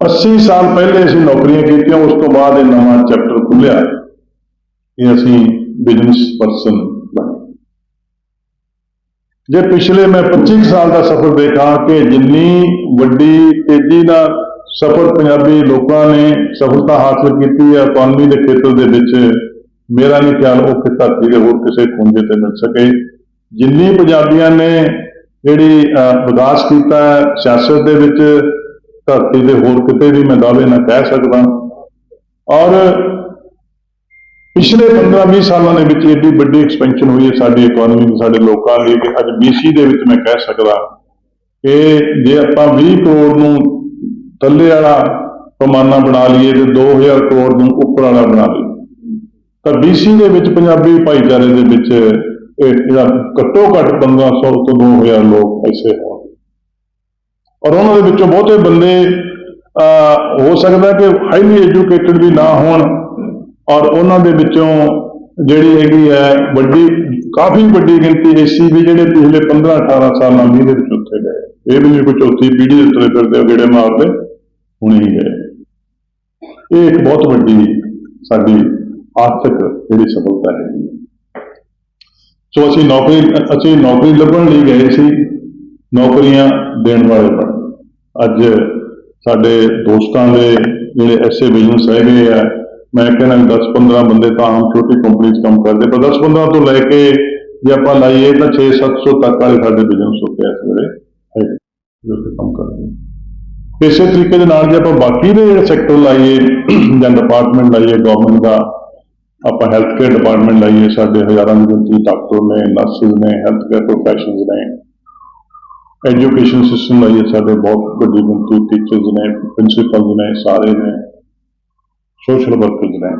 80 ਸਾਲ ਪਹਿਲੇ ਅਸੀਂ ਨੌਕਰੀਆਂ ਕੀਤੀਆਂ, ਉਸ ਤੋਂ ਬਾਅਦ ਇਹ ਨਵਾਂ ਚੈਪਟਰ ਖੁੱਲਿਆ ਕਿ ਅਸੀਂ ਬਿਜ਼ਨਸ ਪਰਸਨ ਬਣੇ। ਜੇ ਪਿਛਲੇ ਮੈਂ 25 ਸਾਲ ਦਾ ਸਫ਼ਰ ਦੇਖਾਂ ਕਿ ਜਿੰਨੀ ਵੱਡੀ, ਤੇਜ਼ੀ ਨਾਲ ਸਫ਼ਰ ਪੰਜਾਬੀ ਲੋਕਾਂ ਨੇ ਸਫਲਤਾ ਹਾਸਲ ਕੀਤੀ ਹੈ ਇਕਨੋਮੀ ਦੇ ਖੇਤਰ ਦੇ ਵਿੱਚ, ਮੇਰਾ ਨਹੀਂ ਖਿਆਲ ਉਹ ਕਿ ਧਰਤੀ ਦੇ ਹੋਰ ਕਿਸੇ ਖੁੰਝੇ ਤੇ ਮਿਲ ਸਕੇ। ਜਿੰਨੀ ਪੰਜਾਬੀਆਂ ਨੇ ਜਿਹੜੀ ਵਿਕਾਸ ਕੀਤਾ ਸਿਆਸਤ ਦੇ ਵਿੱਚ ਧਰਤੀ ਦੇ ਹੋਰ ਕਿਤੇ ਵੀ ਮੈਂ ਦਾਅਵੇ ਨਾ ਕਹਿ ਸਕਦਾ। ਔਰ ਪਿਛਲੇ 15-20 ਸਾਲਾਂ ਦੇ ਵਿੱਚ ਏਡੀ ਵੱਡੀ ਐਕਸਪੈਂਸ਼ਨ ਹੋਈ ਹੈ ਸਾਡੀ ਇਕਨੋਮੀ ਦੀ ਸਾਡੇ ਲੋਕਾਂ ਲਈ ਕਿ ਅੱਜ BC ਦੇ ਵਿੱਚ ਮੈਂ ਕਹਿ ਸਕਦਾ ਕਿ ਜੇ ਆਪਾਂ 20 ਕਰੋੜ ਨੂੰ ਥੱਲੇ ਵਾਲਾ ਪੈਮਾਨਾ ਬਣਾ ਲਈਏ ਤੇ 2000 ਕਰੋੜ ਨੂੰ ਉੱਪਰ ਵਾਲਾ ਬਣਾ ਲਈਏ, ਤਾਂ BC ਦੇ ਵਿੱਚ ਪੰਜਾਬੀ ਭਾਈਚਾਰੇ ਦੇ ਵਿੱਚ ਇਹ ਜਿਹੜਾ ਘੱਟੋ ਘੱਟ 1500 ਤੋਂ 2000 ਲੋਕ ਐਸੇ ਹੈ ਔਰ ਉਹਨਾਂ ਦੇ ਵਿੱਚੋਂ ਬਹੁਤੇ ਬੰਦੇ ਅਹ, ਹੋ ਸਕਦਾ ਕਿ ਹਾਈਲੀ ਐਜੂਕੇਟਿਡ ਵੀ ਨਾ ਹੋਣ ਔਰ ਉਹਨਾਂ ਦੇ ਵਿੱਚੋਂ ਜਿਹੜੀ ਹੈਗੀ ਹੈ ਵੱਡੀ ਕਾਫੀ ਵੱਡੀ ਗਿਣਤੀ ਐਸੀ ਵੀ ਜਿਹੜੇ ਪਿਛਲੇ 15 18 ਸਾਲਾਂ ਵੀਹ ਦੇ ਵਿੱਚ ਉੱਥੇ ਗਏ। ਇਹ ਵੀ ਨਹੀਂ ਕੋਈ ਚੌਥੀ ਪੀੜ੍ਹੀ ਦੇ ਉੱਤੇ ਫਿਰਦੇ ਜਿਹੜੇ ਮਾਰਦੇ ਹੁਣੇ ਹੀ। ਗਏ ਇਹ ਇੱਕ ਬਹੁਤ ਵੱਡੀ ਸਾਡੀ ਆਰਥਿਕ ਜਿਹੜੀ ਸਫਲਤਾ ਹੈ। ਸੋ ਅਸੀਂ ਨੌਕਰੀ ਅਸੀਂ ਨੌਕਰੀ ਲੱਭਣ ਲਈ ਗਏ ਸੀ। ਨੌਕਰੀਆਂ ਦੇਣ ਵਾਲੇ ਬਣ। ਅੱਜ ਸਾਡੇ ਦੋਸਤਾਂ ਦੇ ਜਿਹੜੇ ਐਸੇ ਬਿਜ਼ਨਸ ਹੈਗੇ ਆ, ਮੈਂ ਕਹਿੰਦਾ 10-15 ਬੰਦੇ ਤਾਂ ਆਮ ਛੋਟੀ ਕੰਪਨੀ 'ਚ ਕੰਮ ਕਰਦੇ, ਪਰ 10-15 ਤੋਂ ਲੈ ਕੇ ਜੇ ਆਪਾਂ ਲਾਈਏ ਤਾਂ 6-700 ਤੱਕ ਵਾਲੇ ਸਾਡੇ ਬਿਜ਼ਨਸ ਉੱਤੇ ਇਸ ਵੇਲੇ ਹੈਗੇ, ਜੋ ਕਿ ਕੰਮ ਕਰਦੇ ਇਸੇ ਤਰੀਕੇ ਦੇ ਨਾਲ ਜੇ ਆਪਾਂ ਬਾਕੀ ਦੇ ਜਿਹੜੇ ਸੈਕਟਰ ਲਾਈਏ, ਜਾਂ ਡਿਪਾਰਟਮੈਂਟ ਲਾਈਏ ਗਵਰਨਮੈਂਟ ਦਾ, ਆਪਾਂ ਹੈਲਥ ਕੇਅਰ ਡਿਪਾਰਟਮੈਂਟ ਲਾਈਏ, ਸਾਡੇ ਹਜ਼ਾਰਾਂ ਦੀ ਗਿਣਤੀ ਡਾਕਟਰ ਨੇ ਨਰਸਿਸ ਨੇ ਹੈਲਥ ਕੇਅਰ ਪ੍ਰੋਫੈਸ਼ਨਲਸ ਨੇ ਐਜੂਕੇਸ਼ਨ ਸਿਸਟਮ ਲਾਈਏ ਸਾਡੇ ਬਹੁਤ ਵੱਡੀ ਗਿਣਤੀ ਟੀਚਰਸ ਨੇ ਪ੍ਰਿੰਸੀਪਲਸ ਨੇ ਸਾਰੇ ਨੇ ਸੋਸ਼ਲ ਵਰਕਰਸ ਨੇ।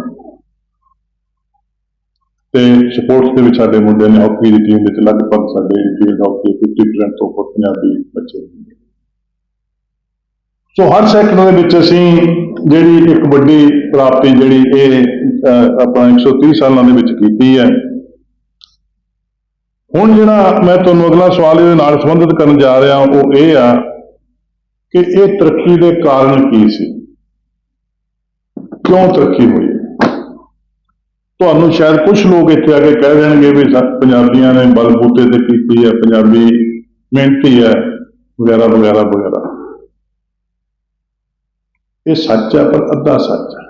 ਤੇ ਸਪੋਰਟਸ ਦੇ ਵਿੱਚ ਸਾਡੇ ਮੁੰਡੇ ਨੇ ਹਾਕੀ ਦੀ ਟੀਮ ਵਿੱਚ ਲਗਭਗ ਸਾਡੇ ਫੀਲਡ ਹਾਕੀ 50% ਤੋਂ ਉੱਪਰ ਪੰਜਾਬੀ ਬੱਚੇ ਸੋ ਹਰ ਸੈਕਟਰ ਦੇ ਵਿੱਚ ਅਸੀਂ ਜਿਹੜੀ ਇੱਕ ਵੱਡੀ ਪ੍ਰਾਪਤੀ ਜਿਹੜੀ ਇਹ ਅਹ, ਆਪਣਾ 130 ਸਾਲਾਂ ਦੇ ਵਿੱਚ ਕੀਤੀ ਹੈ ਹੁਣ ਜਿਹੜਾ ਮੈਂ ਤੁਹਾਨੂੰ ਅਗਲਾ ਸਵਾਲ ਇਹਦੇ ਨਾਲ ਸੰਬੰਧਿਤ ਕਰਨ ਜਾ ਰਿਹਾ, ਉਹ ਇਹ ਆ ਕਿ ਇਹ ਤਰੱਕੀ ਦੇ ਕਾਰਨ ਕੀ ਸੀ? ਕਿਉਂ ਤਰੱਕੀ ਹੋਈ? ਤੁਹਾਨੂੰ ਸ਼ਾਇਦ ਕੁਝ ਲੋਕ ਇੱਥੇ ਆ ਕੇ ਕਹਿ ਦੇਣਗੇ ਵੀ ਸਾ- ਪੰਜਾਬੀਆਂ ਨੇ ਬਲਬੂਤੇ ਤੇ ਕੀਤੀ ਹੈ, ਪੰਜਾਬੀ ਮਿਹਨਤੀ ਹੈ, ਵਗੈਰਾ ਵਗੈਰਾ ਵਗੈਰਾ। ਇਹ ਸੱਚ ਹੈ ਪਰ ਅੱਧਾ ਸੱਚ ਹੈ।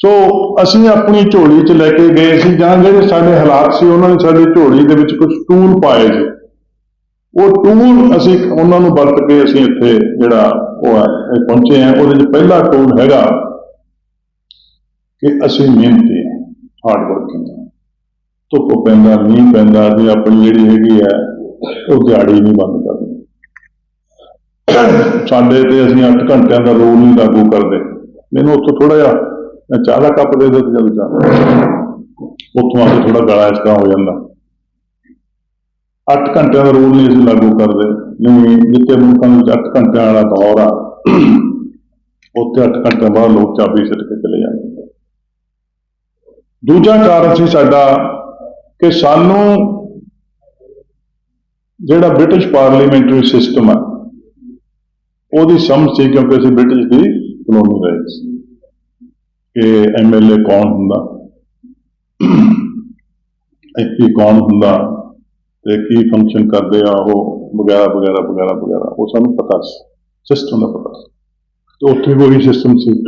ਸੋ ਅਸੀਂ ਆਪਣੀ ਝੋਲੀ 'ਚ ਲੈ ਕੇ ਗਏ ਸੀ, ਜਾਂ ਜਿਹੜੇ ਸਾਡੇ ਹਾਲਾਤ ਸੀ, ਉਹਨਾਂ ਨੇ ਸਾਡੀ ਝੋਲੀ ਦੇ ਵਿੱਚ ਕੁਝ ਟੂਲ ਪਾਏ ਸੀ। ਉਹ ਟੂਲ ਅਸੀਂ, ਉਹਨਾਂ ਨੂੰ ਵਰਤ ਕੇ ਅਸੀਂ ਇੱਥੇ ਜਿਹੜਾ ਉਹ ਹੈ ਪਹੁੰਚੇ ਆ ਉਹਦੇ 'ਚ ਪਹਿਲਾ ਟੂਲ ਹੈਗਾ ਕਿ ਅਸੀਂ ਮਿਹਨਤੀ ਹਾਂ ਹਾਰਡ ਵਰਕਿੰਗ ਧੁੱਪ ਪੈਂਦਾ, ਮੀਂਹ ਪੈਂਦਾ ਅਸੀਂ ਆਪਣੀ ਜਿਹੜੀ ਹੈਗੀ ਹੈ, ਉਹ ਦਿਹਾੜੀ ਨਹੀਂ ਬੰਦ ਕਰਦੇ ਸਾਡੇ ਤੇ ਅਸੀਂ 8 ਘੰਟਿਆਂ ਦਾ ਰੋਲ ਨਹੀਂ ਲਾਗੂ ਕਰਦੇ। ਮੈਨੂੰ ਉੱਥੋਂ ਥੋੜਾ ਜਿਹਾ ਮੈਂ ਚਾਹ ਦਾ ਕੱਪ ਦੇ ਦੇ ਤੇ ਚੱਲ ਜਾ। ਉੱਥੋਂ ਆ ਕੇ ਥੋੜਾ ਗਲਾ ਇਸਕਾ ਹੋ ਜਾਂਦਾ। 8 ਘੰਟਿਆਂ ਦਾ ਰੂਲ ਨਹੀਂ ਅਸੀਂ ਲਾਗੂ ਕਰਦੇ। ਨਹੀਂ ਜਿੱਥੇ ਮੁਲਕਾਂ ਵਿੱਚ 8 ਘੰਟਿਆਂ ਵਾਲਾ ਦੌਰ ਆ, ਉੱਥੇ 8 ਘੰਟਿਆਂ ਬਾਅਦ ਲੋਕ ਚਾਬੀ ਸਿੱਟ ਕੇ ਚਲੇ ਜਾਂਦੇ ਦੂਜਾ ਕਾਰਨ ਸੀ ਸਾਡਾ ਕਿ ਸਾਨੂੰ ਜਿਹੜਾ ਬ੍ਰਿਟਿਸ਼ ਪਾਰਲੀਮੈਂਟਰੀ ਸਿਸਟਮ ਆ, ਉਹਦੀ ਸਮਝ ਸੀ ਕਿਉਂਕਿ ਅਸੀਂ ਬ੍ਰਿਟਿਸ਼ ਦੀ ਕਲੋਨੀ ਰਹੇ ਸੀ। ਕਿ ਐਮਐਲਏ ਕੌਣ ਹੁੰਦਾ? ਐਮਪੀ ਕੌਣ ਹੁੰਦਾ ਤੇ ਕੀ ਫੰਕਸ਼ਨ ਕਰਦੇ ਆ ਉਹ ਵਗੈਰਾ ਵਗੈਰਾ ਵਗੈਰਾ ਵਗੈਰਾ, ਉਹ ਸਾਨੂੰ ਪਤਾ ਸੀ। ਸਿਸਟਮ ਦਾ ਪਤਾ ਸੀ। ਤੇ ਉੱਥੇ ਕੋਈ ਸਿਸਟਮ ਸੀ।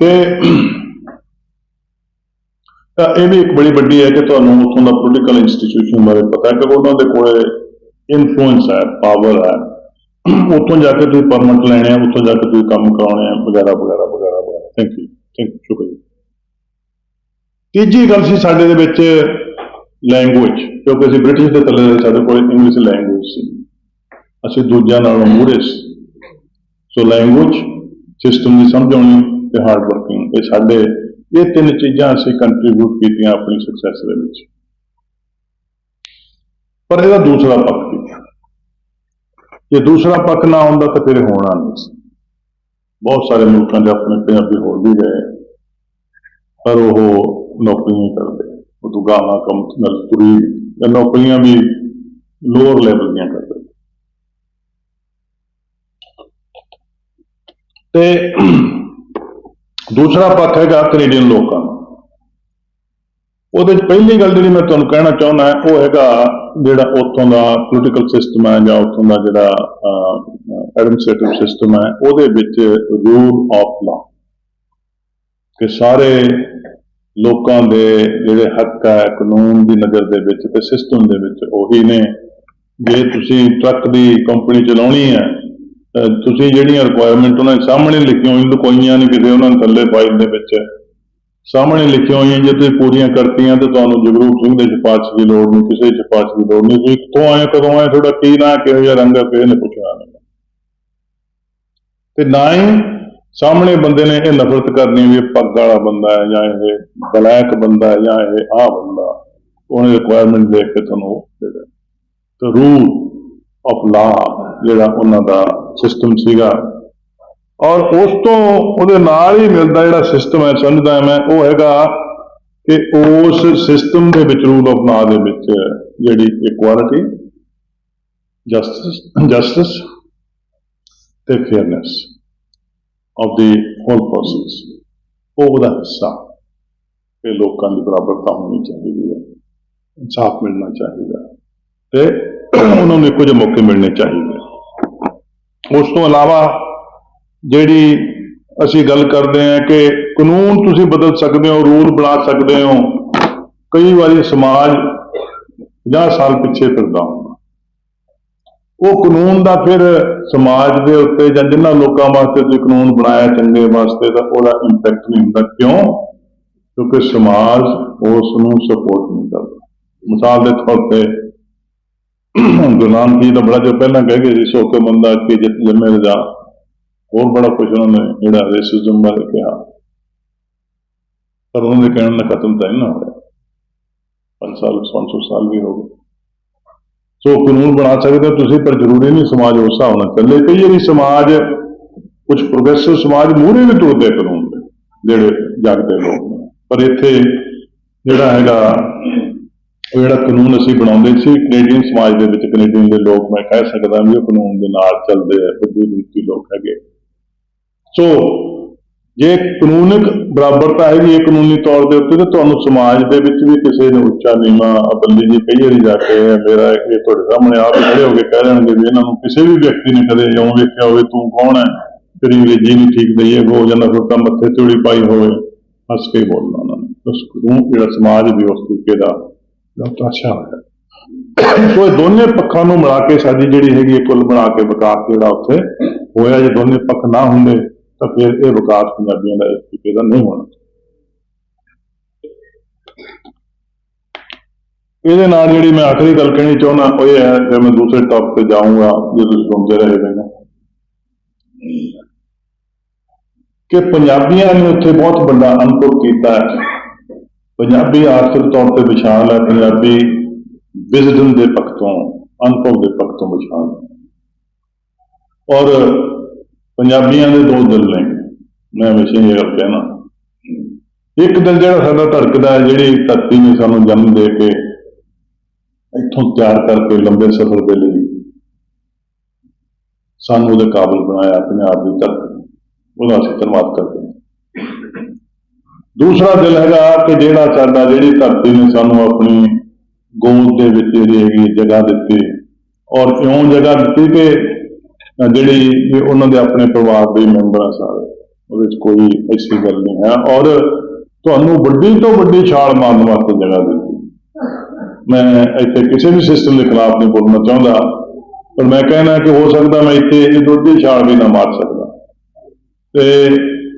ਤੇ ਤਾਂ ਇਹ ਵੀ ਇੱਕ ਬੜੀ ਵੱਡੀ ਹੈ ਕਿ ਤੁਹਾਨੂੰ ਉੱਥੋਂ ਦਾ ਪੋਲੀਟੀਕਲ ਇੰਸਟੀਟਿਊਸ਼ਨ ਬਾਰੇ ਪਤਾ ਹੈ ਕਿ ਉਹਨਾਂ ਦੇ ਕੋਲੇ ਇਨਫਲੂਐਂਸ ਹੈ ਪਾਵਰ ਹੈ। ਉੱਥੋਂ ਜਾ ਕੇ ਤੁਸੀਂ ਪਰਮਿਟ ਲੈਣੇ ਆ, ਉੱਥੋਂ ਜਾ ਕੇ ਤੁਸੀਂ ਕੰਮ ਕਰਾਉਣੇ ਆ, ਵਗੈਰਾ ਵਗੈਰਾ ਵਗੈਰਾ ਵਗੈਰਾ। ਥੈਂਕ ਯੂ ਥੈਂਕ ਯੂ ਸ਼ੁਕਰੀਆ। ਤੀਜੀ ਗੱਲ ਸੀ ਸਾਡੇ ਦੇ ਵਿੱਚ ਲੈਂਗੁਏਜ ਕਿਉਂਕਿ ਅਸੀਂ ਬ੍ਰਿਟਿਸ਼ ਦੇ ਥੱਲੇ ਸਾਡੇ ਕੋਲ ਇੰਗਲਿਸ਼ ਲੈਂਗੁਏਜ ਸੀ। ਅਸੀਂ ਦੂਜਿਆਂ ਨਾਲੋਂ ਮੂਹਰੇ ਸੀ। ਸੋ ਲੈਂਗੁਏਜ ਸਿਸਟਮ ਦੀ ਸਮਝ ਆਉਣੀ ਤੇ ਹਾਰਡ ਵਰਕਿੰਗ ਇਹ ਸਾਡੇ ਇਹ ਤਿੰਨ ਚੀਜ਼ਾਂ ਅਸੀਂ ਕੰਟਰੀਬਿਊਟ ਕੀਤੀਆਂ ਆਪਣੀ ਸਕਸੈਸ ਦੇ ਵਿੱਚ। ਪਰ ਇਹਦਾ ਦੂਸਰਾ ਪੱਖ ਵੀ ਹੈ ਜੇ ਦੂਸਰਾ ਪੱਖ ਨਾ ਹੁੰਦਾ ਤਾਂ ਫਿਰ ਹੋਣਾ ਨਹੀਂ ਸੀ। ਬਹੁਤ ਸਾਰੇ ਮੁਲਕਾਂ ਦੇ ਆਪਣੇ ਪੰਜਾਬੀ ਹੋਰ ਵੀ ਗਏ, ਪਰ ਉਹ ਨੌਕਰੀ ਨਹੀਂ ਕਰਦੇ। ਉਹ ਤੋਂ ਗਾਹਾਂ ਕੰਮ ਮਜ਼ਦੂਰੀ ਜਾਂ ਨੌਕਰੀਆਂ ਵੀ ਲੋਅਰ ਲੈਵਲ ਦੀਆਂ ਕਰਦੇ। ਤੇ ਦੂਸਰਾ ਪੱਖ ਹੈਗਾ ਕੈਨੇਡੀਅਨ ਲੋਕਾਂ ਦਾ। ਉਹਦੇ 'ਚ ਪਹਿਲੀ ਗੱਲ ਜਿਹੜੀ ਮੈਂ ਤੁਹਾਨੂੰ ਕਹਿਣਾ ਚਾਹੁੰਦਾ ਉਹ ਹੈਗਾ ਜਿਹੜਾ ਉੱਥੋਂ ਦਾ ਪੋਲੀਟੀਕਲ ਸਿਸਟਮ ਹੈ ਜਾਂ ਉੱਥੋਂ ਦਾ ਜਿਹੜਾ ਐਡਮਿਨਿਸਟ੍ਰੇਟਿਵ ਸਿਸਟਮ ਹੈ, ਉਹਦੇ ਵਿੱਚ ਰੂਲ ਆਫ ਲਾ ਕਿ ਸਾਰੇ ਲੋਕਾਂ ਦੇ ਜਿਹੜੇ ਹੱਕ ਹੈ, ਕਾਨੂੰਨ ਦੀ ਨਜ਼ਰ ਦੇ ਵਿੱਚ ਤੇ ਸਿਸਟਮ ਦੇ ਵਿੱਚ ਉਹੀ ਨੇ। ਜੇ ਤੁਸੀਂ ਟਰੱਕ ਦੀ ਕੰਪਨੀ ਚਲਾਉਣੀ ਹੈ ਤੁਸੀਂ ਜਿਹੜੀਆਂ ਰਿਕੁਆਇਰਮੈਂਟ ਉਹਨਾਂ ਦੇ ਸਾਹਮਣੇ ਲਿਖੀਆਂ ਹੋਈਆਂ, ਲੁਕੋਈਆਂ ਨਹੀਂ ਕਿਤੇ ਉਹਨਾਂ ਨੇ ਥੱਲੇ ਫਾਈਲ ਦੇ ਵਿੱਚ। ਸਾਹਮਣੇ ਲਿਖੀਆਂ ਹੋਈਆਂ ਜੇ ਤੁਸੀਂ ਪੂਰੀਆਂ ਕਰਤੀਆਂ ਤਾਂ ਤੁਹਾਨੂੰ ਜਗਰੂਪ ਸਿੰਘ ਦੇ ਸਿਫਾਰਿਸ਼ ਦੀ ਲੋੜ ਨਹੀਂ, ਕਿਸੇ ਸਿਫਾਰਿਸ਼ ਦੀ ਲੋੜ ਨਹੀਂ। ਤੁਸੀਂ ਕਿੱਥੋਂ ਆਏ ਕਦੋਂ ਆਏ ਤੁਹਾਡਾ ਕੀ ਨਾਂ, ਕਿਹੋ ਜਿਹਾ ਰੰਗ ਹੈ, ਕਿਸੇ ਨੇ ਪੁੱਛਣਾ ਨਹੀਂ। ਤੇ ਨਾ ਹੀ ਸਾਹਮਣੇ ਬੰਦੇ ਨੇ ਇਹ ਨਫ਼ਰਤ ਕਰਨੀ ਵੀ ਇਹ ਪੱਗ ਵਾਲਾ ਬੰਦਾ ਹੈ ਜਾਂ ਇਹ ਬਲੈਕ ਬੰਦਾ ਹੈ ਜਾਂ ਇਹ ਆਹ ਬੰਦਾ। ਉਹਨੇ ਰਿਕੁਆਇਰਮੈਂਟ ਦੇਖ ਕੇ ਤੁਹਾਨੂੰ ਉਹ ਦੇ ਦੇ ਤੇ ਰੂਲ ਆਫ ਲਾ ਜਿਹੜਾ ਉਹਨਾਂ ਦਾ ਸਿਸਟਮ ਸੀਗਾ। ਔਰ ਉਸ ਤੋਂ ਉਹਦੇ ਨਾਲ ਹੀ ਮਿਲਦਾ ਜਿਹੜਾ ਸਿਸਟਮ ਹੈ ਸਮਝਦਾ ਮੈਂ ਉਹ ਹੈਗਾ ਕਿ ਉਸ ਸਿਸਟਮ ਦੇ ਵਿੱਚ ਰੂਲ ਆਫ ਲਾ ਦੇ ਵਿੱਚ ਜਿਹੜੀ ਇਕੁਆਲਿਟੀ ਜਸਟਿਸ ਜਸਟਿਸ ਤੇ fairness of the whole process ਉਹ ਉਹਦਾ ਹਿੱਸਾ ਕਿ ਲੋਕਾਂ ਦੀ ਬਰਾਬਰਤਾ ਹੋਣੀ ਚਾਹੀਦੀ ਹੈ, ਇਨਸਾਫ ਮਿਲਣਾ ਚਾਹੀਦਾ ਤੇ ਉਹਨਾਂ ਨੂੰ ਇੱਕੋ ਜਿਹੇ ਮੌਕੇ ਮਿਲਣੇ ਚਾਹੀਦੇ ਉਸ ਤੋਂ ਇਲਾਵਾ ਜਿਹੜੀ ਅਸੀਂ ਗੱਲ ਕਰਦੇ ਹਾਂ ਕਿ ਕਾਨੂੰਨ ਤੁਸੀਂ ਬਦਲ ਸਕਦੇ ਹੋ, ਰੂਲ ਬਣਾ ਸਕਦੇ ਹੋ, ਕਈ ਵਾਰੀ ਸਮਾਜ 50 ਸਾਲ ਪਿੱਛੇ ਫਿਰਦਾ ਹੁੰਦਾ। ਉਹ ਕਾਨੂੰਨ ਦਾ ਫਿਰ ਸਮਾਜ ਦੇ ਉੱਤੇ ਜਾਂ ਜਿਨ੍ਹਾਂ ਲੋਕਾਂ ਵਾਸਤੇ ਤੁਸੀਂ ਕਾਨੂੰਨ ਬਣਾਇਆ ਚੰਗੇ ਵਾਸਤੇ ਤਾਂ ਉਹਦਾ ਇੰਪੈਕਟ ਨਹੀਂ ਹੁੰਦਾ। ਕਿਉਂ? ਕਿਉਂਕਿ ਸਮਾਜ ਉਸ ਨੂੰ ਸਪੋਰਟ ਨਹੀਂ ਕਰਦਾ। ਮਿਸਾਲ ਦੇ ਤੌਰ ਤੇ ਗੁਰੂ ਨਾਨਕ ਜੀ ਤਾਂ ਬੜਾ ਚਿਰ ਪਹਿਲਾਂ ਕਹਿ ਗਏ ਸੀ, ਸੋ ਕੇ ਮੰਦਾ ਕਿ ਜਿਤ ਜੰਮੇ ਰਜਾ ਹੋਰ ਬੜਾ ਕੁਝ ਉਹਨਾਂ ਨੇ ਜਿਹੜਾ ਰੇਸਿਜ਼ਮ ਬਾਰੇ ਕਿਹਾ। ਪਰ ਉਹਨਾਂ ਦੇ ਕਹਿਣ ਨਾਲ ਖਤਮ ਤਾਂ ਨਾ ਹੋਇਆ। ਪੰਜ ਸਾਲ 500 ਸਾਲ ਵੀ ਹੋ ਗਏ। ਸੋ ਕਾਨੂੰਨ ਬਣਾ ਸਕਦੇ ਹੋ ਤੁਸੀਂ, ਪਰ ਜ਼ਰੂਰੀ ਨਹੀਂ ਸਮਾਜ ਉਸ ਹਿਸਾਬ ਨਾਲ ਚੱਲੇ। ਕਈ ਵਾਰੀ ਸਮਾਜ ਕੁਝ ਪ੍ਰੋਗਰੈਸਿਵ ਸਮਾਜ ਮੂਹਰੇ ਵੀ ਤੁਰਦੇ ਕਾਨੂੰਨ ਦੇ, ਜਿਹੜੇ ਜਾਗਦੇ ਲੋਕ ਨੇ। ਪਰ ਇੱਥੇ ਜਿਹੜਾ ਹੈਗਾ ਉਹ ਜਿਹੜਾ ਕਾਨੂੰਨ ਅਸੀਂ ਬਣਾਉਂਦੇ ਸੀ ਕੈਨੇਡੀਅਨ ਸਮਾਜ ਦੇ ਵਿੱਚ ਕੈਨੇਡੀਅਨ ਦੇ ਲੋਕ ਮੈਂ ਕਹਿ ਸਕਦਾ ਵੀ ਉਹ ਕਾਨੂੰਨ ਦੇ ਨਾਲ ਚੱਲਦੇ ਆ ਵੱਡੀ ਗਿਣਤੀ ਲੋਕ ਹੈਗੇ ਸੋ ਜੇ ਕਾਨੂੰਨਿਕ ਬਰਾਬਰਤਾ ਹੈਗੀ ਹੈ ਕਾਨੂੰਨੀ ਤੌਰ ਦੇ ਉੱਤੇ, ਤਾਂ ਤੁਹਾਨੂੰ ਸਮਾਜ ਦੇ ਵਿੱਚ ਵੀ ਕਿਸੇ ਨੂੰ ਉੱਚਾ ਨੀਵਾਂ ਅਬੱਲੀ ਜੀ ਕਈ ਵਾਰੀ ਜਾ ਕੇ ਮੇਰਾ ਇਹ ਤੁਹਾਡੇ ਸਾਹਮਣੇ ਆਪ ਹੀ ਖੜੇ ਹੋ ਕੇ ਕਹਿ ਦੇਣਗੇ ਵੀ ਇਹਨਾਂ ਨੂੰ ਕਿਸੇ ਵੀ ਵਿਅਕਤੀ ਨੇ ਕਦੇ ਜਿਉਂ ਵੇਖਿਆ ਹੋਵੇ, ਤੂੰ ਕੌਣ ਹੈ? ਤੇਰੀ ਅੰਗਰੇਜ਼ੀ ਨਹੀਂ ਠੀਕ ਦਈਏ ਹੋ ਜਾਂਦਾ ਫਿਰ ਤਾਂ ਮੱਥੇ ਚੋੜੀ ਪਾਈ ਹੋਵੇ। ਹੱਸ ਕੇ ਬੋਲਣਾ ਉਹਨਾਂ ਨੇ। ਉਸ ਨੂੰ ਜਿਹੜਾ ਸਮਾਜ ਵੀ ਉਸ ਤਰੀਕੇ ਦਾ ਦਾ ਤਾਸ਼ਾ ਸੋ ਇਹ ਦੋਨੇ ਪੱਖਾਂ ਨੂੰ ਮਿਲਾ ਕੇ ਸਾਡੀ ਜਿਹੜੀ ਹੈਗੀ ਹੈ ਕੁੱਲ ਬਣਾ ਕੇ ਵਿਕਾਸ ਜਿਹੜਾ ਉੱਥੇ ਹੋਇਆ, ਜੇ ਦੋਨੇ ਪੱਖ ਨਾ ਹੁੰਦੇ ਤਾਂ ਫਿਰ ਇਹ ਵਿਕਾਸ ਪੰਜਾਬੀਆਂ ਦਾ ਇਸ ਤਰੀਕੇ ਦਾ ਨਹੀਂ ਹੋਣਾ। ਇਹਦੇ ਨਾਲ ਜਿਹੜੀ ਮੈਂ ਆਖਰੀ ਗੱਲ ਕਹਿਣੀ ਚਾਹੁੰਦਾ, ਉਹ ਇਹ ਹੈ ਕਿ ਮੈਂ ਦੂਸਰੇ ਟੌਪ ਤੇ ਜਾਊਂਗਾ, ਜੇ ਤੁਸੀਂ ਸੁਣਦੇ ਰਹੇ ਮੈਨੂੰ ਕਿ ਪੰਜਾਬੀਆਂ ਨੇ ਉੱਥੇ ਬਹੁਤ ਵੱਡਾ ਅਨੁਭਵ ਕੀਤਾ ਹੈ। ਪੰਜਾਬੀ ਆਰਥਿਕ ਤੌਰ ਤੇ ਵਿਸ਼ਾਲ ਹੈ ਪੰਜਾਬੀ ਵਿਜ਼ਡਮ ਦੇ ਪੱਖ ਤੋਂ ਅਨੁਭਵ ਦੇ ਪੱਖ ਤੋਂ ਵਿਸ਼ਾਲ ਔਰ ਪੰਜਾਬੀਆਂ ਦੇ ਦੋ ਦਿਲ ਨੇ, ਮੈਂ ਹਮੇਸ਼ਾ ਇਹ ਗੱਲ ਕਹਿਣਾ। ਇੱਕ ਦਿਲ ਜਿਹੜਾ ਸਾਡਾ ਧੜਕਦਾ ਹੈ, ਜਿਹੜੀ ਧਰਤੀ ਨੇ ਸਾਨੂੰ ਜਨਮ ਦੇ ਕੇ ਇੱਥੋਂ ਤਿਆਰ ਕਰਕੇ ਲੰਬੇ ਸਫ਼ਰ ਦੇ ਲਈ ਸਾਨੂੰ ਉਹਦੇ ਕਾਬਿਲ ਬਣਾਇਆ, ਪੰਜਾਬ ਦੀ ਧਰਤੀ ਉਹਦਾ ਅਸੀਂ ਧੰਨਵਾਦ ਕਰਦੇ ਦੂਸਰਾ ਦਿਲ ਹੈਗਾ ਕਿ ਜਿਹੜਾ ਸਾਡਾ, ਜਿਹੜੀ ਧਰਤੀ ਨੇ ਸਾਨੂੰ ਆਪਣੀ ਗੋਦ ਦੇ ਵਿੱਚ ਜਿਹੜੀ ਹੈਗੀ ਜਗ੍ਹਾ ਦਿੱਤੀ। ਔਰ ਇਉਂ ਜਗ੍ਹਾ ਦਿੱਤੀ ਕਿ ਜਿਹੜੀ ਉਹਨਾਂ ਦੇ ਆਪਣੇ ਪਰਿਵਾਰ ਦੇ ਮੈਂਬਰ ਆ ਸਾਰੇ, ਉਹਦੇ ਵਿੱਚ ਕੋਈ ਐਸੀ ਗੱਲ ਨਹੀਂ ਹੈ। ਔਰ ਤੁਹਾਨੂੰ ਵੱਡੀ ਤੋਂ ਵੱਡੀ ਛਾਲ ਮਾਰਨ ਵਾਸਤੇ ਜਗ੍ਹਾ ਦਿੱਤੀ। ਮੈਂ ਇੱਥੇ ਕਿਸੇ ਵੀ ਸਿਸਟਮ ਦੇ ਖਿਲਾਫ ਨਹੀਂ ਬੋਲਣਾ ਚਾਹੁੰਦਾ, ਪਰ ਮੈਂ ਕਹਿਣਾ ਕਿ ਹੋ ਸਕਦਾ ਮੈਂ ਇੱਥੇ ਇਹ ਦੁੱਧ ਦੀ ਛਾਲ ਵੀ ਨਾ ਮਾਰ ਸਕਦਾ। ਤੇ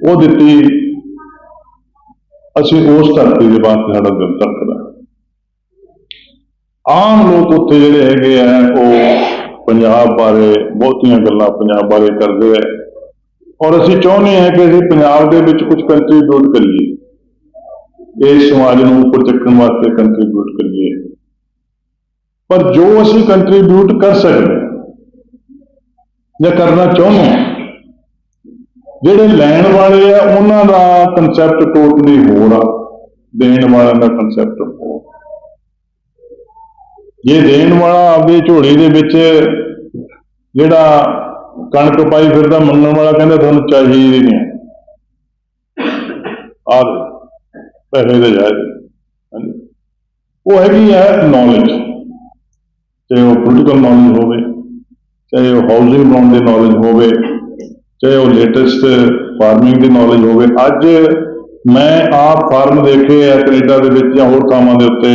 ਉਹ ਦਿੱਤੀ ਅਸੀਂ ਉਸ ਧਰਤੀ ਦੇ ਵਾਸਤੇ ਸਾਡਾ ਦਿਲ ਧੜਕਦਾ। ਆਮ ਲੋਕ ਉੱਥੇ ਜਿਹੜੇ ਹੈਗੇ ਆ, ਉਹ ਪੰਜਾਬ ਬਾਰੇ ਬਹੁਤੀਆਂ ਗੱਲਾਂ ਪੰਜਾਬ ਬਾਰੇ ਕਰਦੇ ਆ। ਔਰ ਅਸੀਂ ਚਾਹੁੰਦੇ ਹਾਂ ਕਿ ਅਸੀਂ ਪੰਜਾਬ ਦੇ ਵਿੱਚ ਕੁਝ ਕੰਟਰੀਬਿਊਟ ਕਰੀਏ। ਇਸ ਸਮਾਜ ਨੂੰ ਉੱਪਰ ਚੱਕਣ ਵਾਸਤੇ ਕੰਟਰੀਬਿਊਟ ਕਰੀਏ। ਪਰ ਜੋ ਅਸੀਂ ਕੰਟਰੀਬਿਊਟ ਕਰ ਸਕਦੇ ਜਾਂ ਕਰਨਾ ਚਾਹੁੰਦੇ ਹਾਂ ਜਿਹੜੇ ਲੈਣ ਵਾਲੇ ਆ, ਉਹਨਾਂ ਦਾ ਕਨਸੈਪਟ ਟੋਟਲੀ ਹੋਰ ਆ। ਦੇਣ ਵਾਲਿਆਂ ਦਾ ਕਨਸੈਪਟ ਹੋਰ। ਜੇ ਦੇਣ ਵਾਲਾ ਆਪਦੇ ਝੋਲੇ ਦੇ ਵਿੱਚ ਜਿਹੜਾ ਕਣਕ ਪਾਈ ਫਿਰਦਾ ਮੰਗਣ ਵਾਲਾ ਕਹਿੰਦਾ, ਤੁਹਾਨੂੰ ਚਾਹੀਦੀ ਨਹੀਂ ਆ ਦੇ, ਪੈਸੇ ਦੇ ਜਾਇਜ਼। ਉਹ ਹੈਗੀ ਹੈ ਨੌਲੇਜ ਚਾਹੇ ਉਹ ਪੋਲੀਟੀਕਲ ਨੌਲੇਜ ਹੋਵੇ, ਚਾਹੇ ਉਹ ਹਾਊਸਿੰਗ ਲੋਨ ਦੀ ਨੌਲੇਜ ਹੋਵੇ। ਚਾਹੇ ਉਹ ਲੇਟੈਸਟ ਫਾਰਮਿੰਗ ਦੀ ਨੌਲੇਜ ਹੋਵੇ, ਅੱਜ ਮੈਂ ਆਪ ਫਾਰਮ ਦੇਖੇ ਆ ਕੈਨੇਡਾ ਦੇ ਵਿੱਚ ਜਾਂ ਹੋਰ ਥਾਵਾਂ ਦੇ ਉੱਤੇ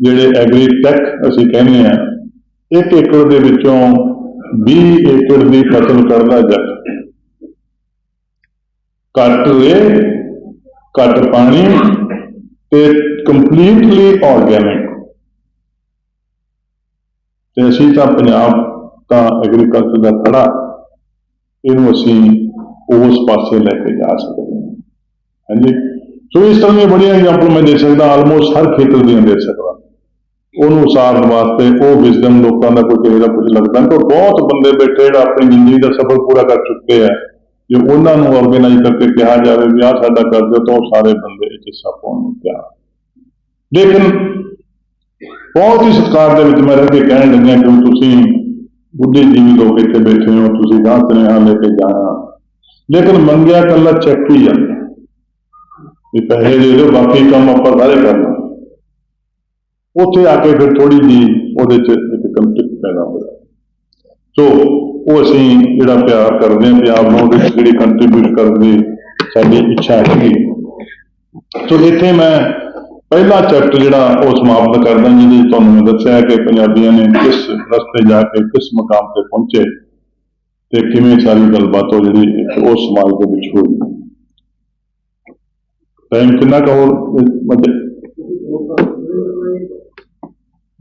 ਜਿਹੜੇ ਐਗਰੀ ਟੈਕ ਅਸੀਂ ਕਹਿੰਦੇ ਆ, ਇੱਕ ਏਕੜ ਦੇ ਵਿੱਚੋਂ 20 ਏਕੜ ਦੀ ਫਸਲ ਕੱਢਦਾ ਜੱਟ ਘੱਟ ਰੇ, ਘੱਟ ਪਾਣੀ ਤੇ ਕੰਪਲੀਟਲੀ ਆਰਗੈਨਿਕ ਤੇ ਅਸੀਂ ਤਾਂ ਪੰਜਾਬ ਤਾਂ ਐਗਰੀਕਲਚਰ ਦਾ ਖੜਾ ਇਹਨੂੰ ਅਸੀਂ ਉਸ ਪਾਸੇ ਲੈ ਕੇ ਜਾ ਸਕਦੇ ਹਾਂ। ਹਾਂਜੀ? ਸੋ ਇਸ ਤਰ੍ਹਾਂ ਦੀਆਂ ਬੜੀਆਂ ਐਗਜ਼ਾਮਪਲ ਮੈਂ ਦੇ ਸਕਦਾ ਆਲਮੋਸਟ ਹਰ ਖੇਤਰ ਦੀਆਂ ਦੇ ਸਕਦਾ। ਉਹਨੂੰ ਉਸਾਰਨ ਵਾਸਤੇ, ਉਹ ਵਿਜ਼ਡਮ ਲੋਕਾਂ ਦਾ ਕੋਈ ਕਿਸੇ ਦਾ ਕੁਝ ਲੱਗਦਾ ਨਹੀਂ। ਪਰ ਬਹੁਤ ਬੰਦੇ ਬੈਠੇ ਜਿਹੜਾ ਆਪਣੀ ਜ਼ਿੰਦਗੀ ਦਾ ਸਫ਼ਰ ਪੂਰਾ ਕਰ ਚੁੱਕੇ ਆ। ਜੇ ਉਹਨਾਂ ਨੂੰ ਆਰਗੇਨਾਈਜ਼ ਕਰਕੇ ਕਿਹਾ ਜਾਵੇ ਵੀ ਆਹ ਸਾਡਾ ਕਰ ਦਿਓ, ਤਾਂ ਉਹ ਸਾਰੇ ਬੰਦੇ ਇਹ ਹਿੱਸਾ ਪਾਉਣ ਨੂੰ ਤਿਆਰ। ਲੇਕਿਨ ਬਹੁਤ ਹੀ ਸਤਿਕਾਰ ਦੇ ਵਿੱਚ ਮੈਂ ਰਹਿ ਕੇ ਕਹਿਣ ਲੱਗਿਆ ਕਿ ਤੁਸੀਂ ਬੁੱਧੀਜੀਵੀ ਲੋਕ ਇੱਥੇ ਬੈਠੇ ਹੋ ਤੁਸੀਂ ਗਾਂ ਸੁਨੇਹਾ ਲੈ ਕੇ ਜਾਣਾ। ਲੇਕਿਨ ਮੰਗਿਆ ਕੱਲਾ ਚੈੱਕ ਹੀ ਜਾਂਦਾ। ਵੀ ਪੈਸੇ ਦੇ ਦਿਓ, ਬਾਕੀ ਕੰਮ ਆਪਾਂ ਸਾਰੇ ਕਰਨਾ ਉੱਥੇ ਆ ਕੇ ਫਿਰ ਥੋੜੀ ਜੀ ਉਹਦੇ ਚ ਇੱਕ ਕੰਫਲਿਕਟ ਪੈਦਾ ਹੋਇਆ। ਸੋ, ਉਹ ਅਸੀਂ ਜਿਹੜਾ ਪਿਆਰ ਕਰਦੇ ਹਾਂ ਪੰਜਾਬ ਨੂੰ ਉਹਦੇ ਜਿਹੜੀ ਕੰਟਰੀਬਿਊਟ ਕਰਨ ਦੀ ਸਾਡੀ ਇੱਛਾ ਹੈਗੀ। ਸੋ ਇੱਥੇ ਮੈਂ ਪਹਿਲਾ ਚੈਪਟਰ ਜਿਹੜਾ ਉਹ ਸਮਾਪਤ ਕਰਦਾ ਜਿਹਦੇ 'ਚ ਤੁਹਾਨੂੰ ਮੈਂ ਦੱਸਿਆ ਕਿ ਪੰਜਾਬੀਆਂ ਨੇ ਕਿਸ ਰਸਤੇ ਜਾ ਕੇ ਕਿਸ ਮਕਾਮ ਤੇ ਪਹੁੰਚੇ ਤੇ ਕਿਵੇਂ ਸਾਰੀ ਗੱਲਬਾਤ ਉਹ ਜਿਹੜੀ ਉਸ ਸਮਾਜ ਦੇ ਵਿੱਚ ਹੋਈ। ਟਾਈਮ ਕਿੰਨਾ ਕੁ ਹੋਰ?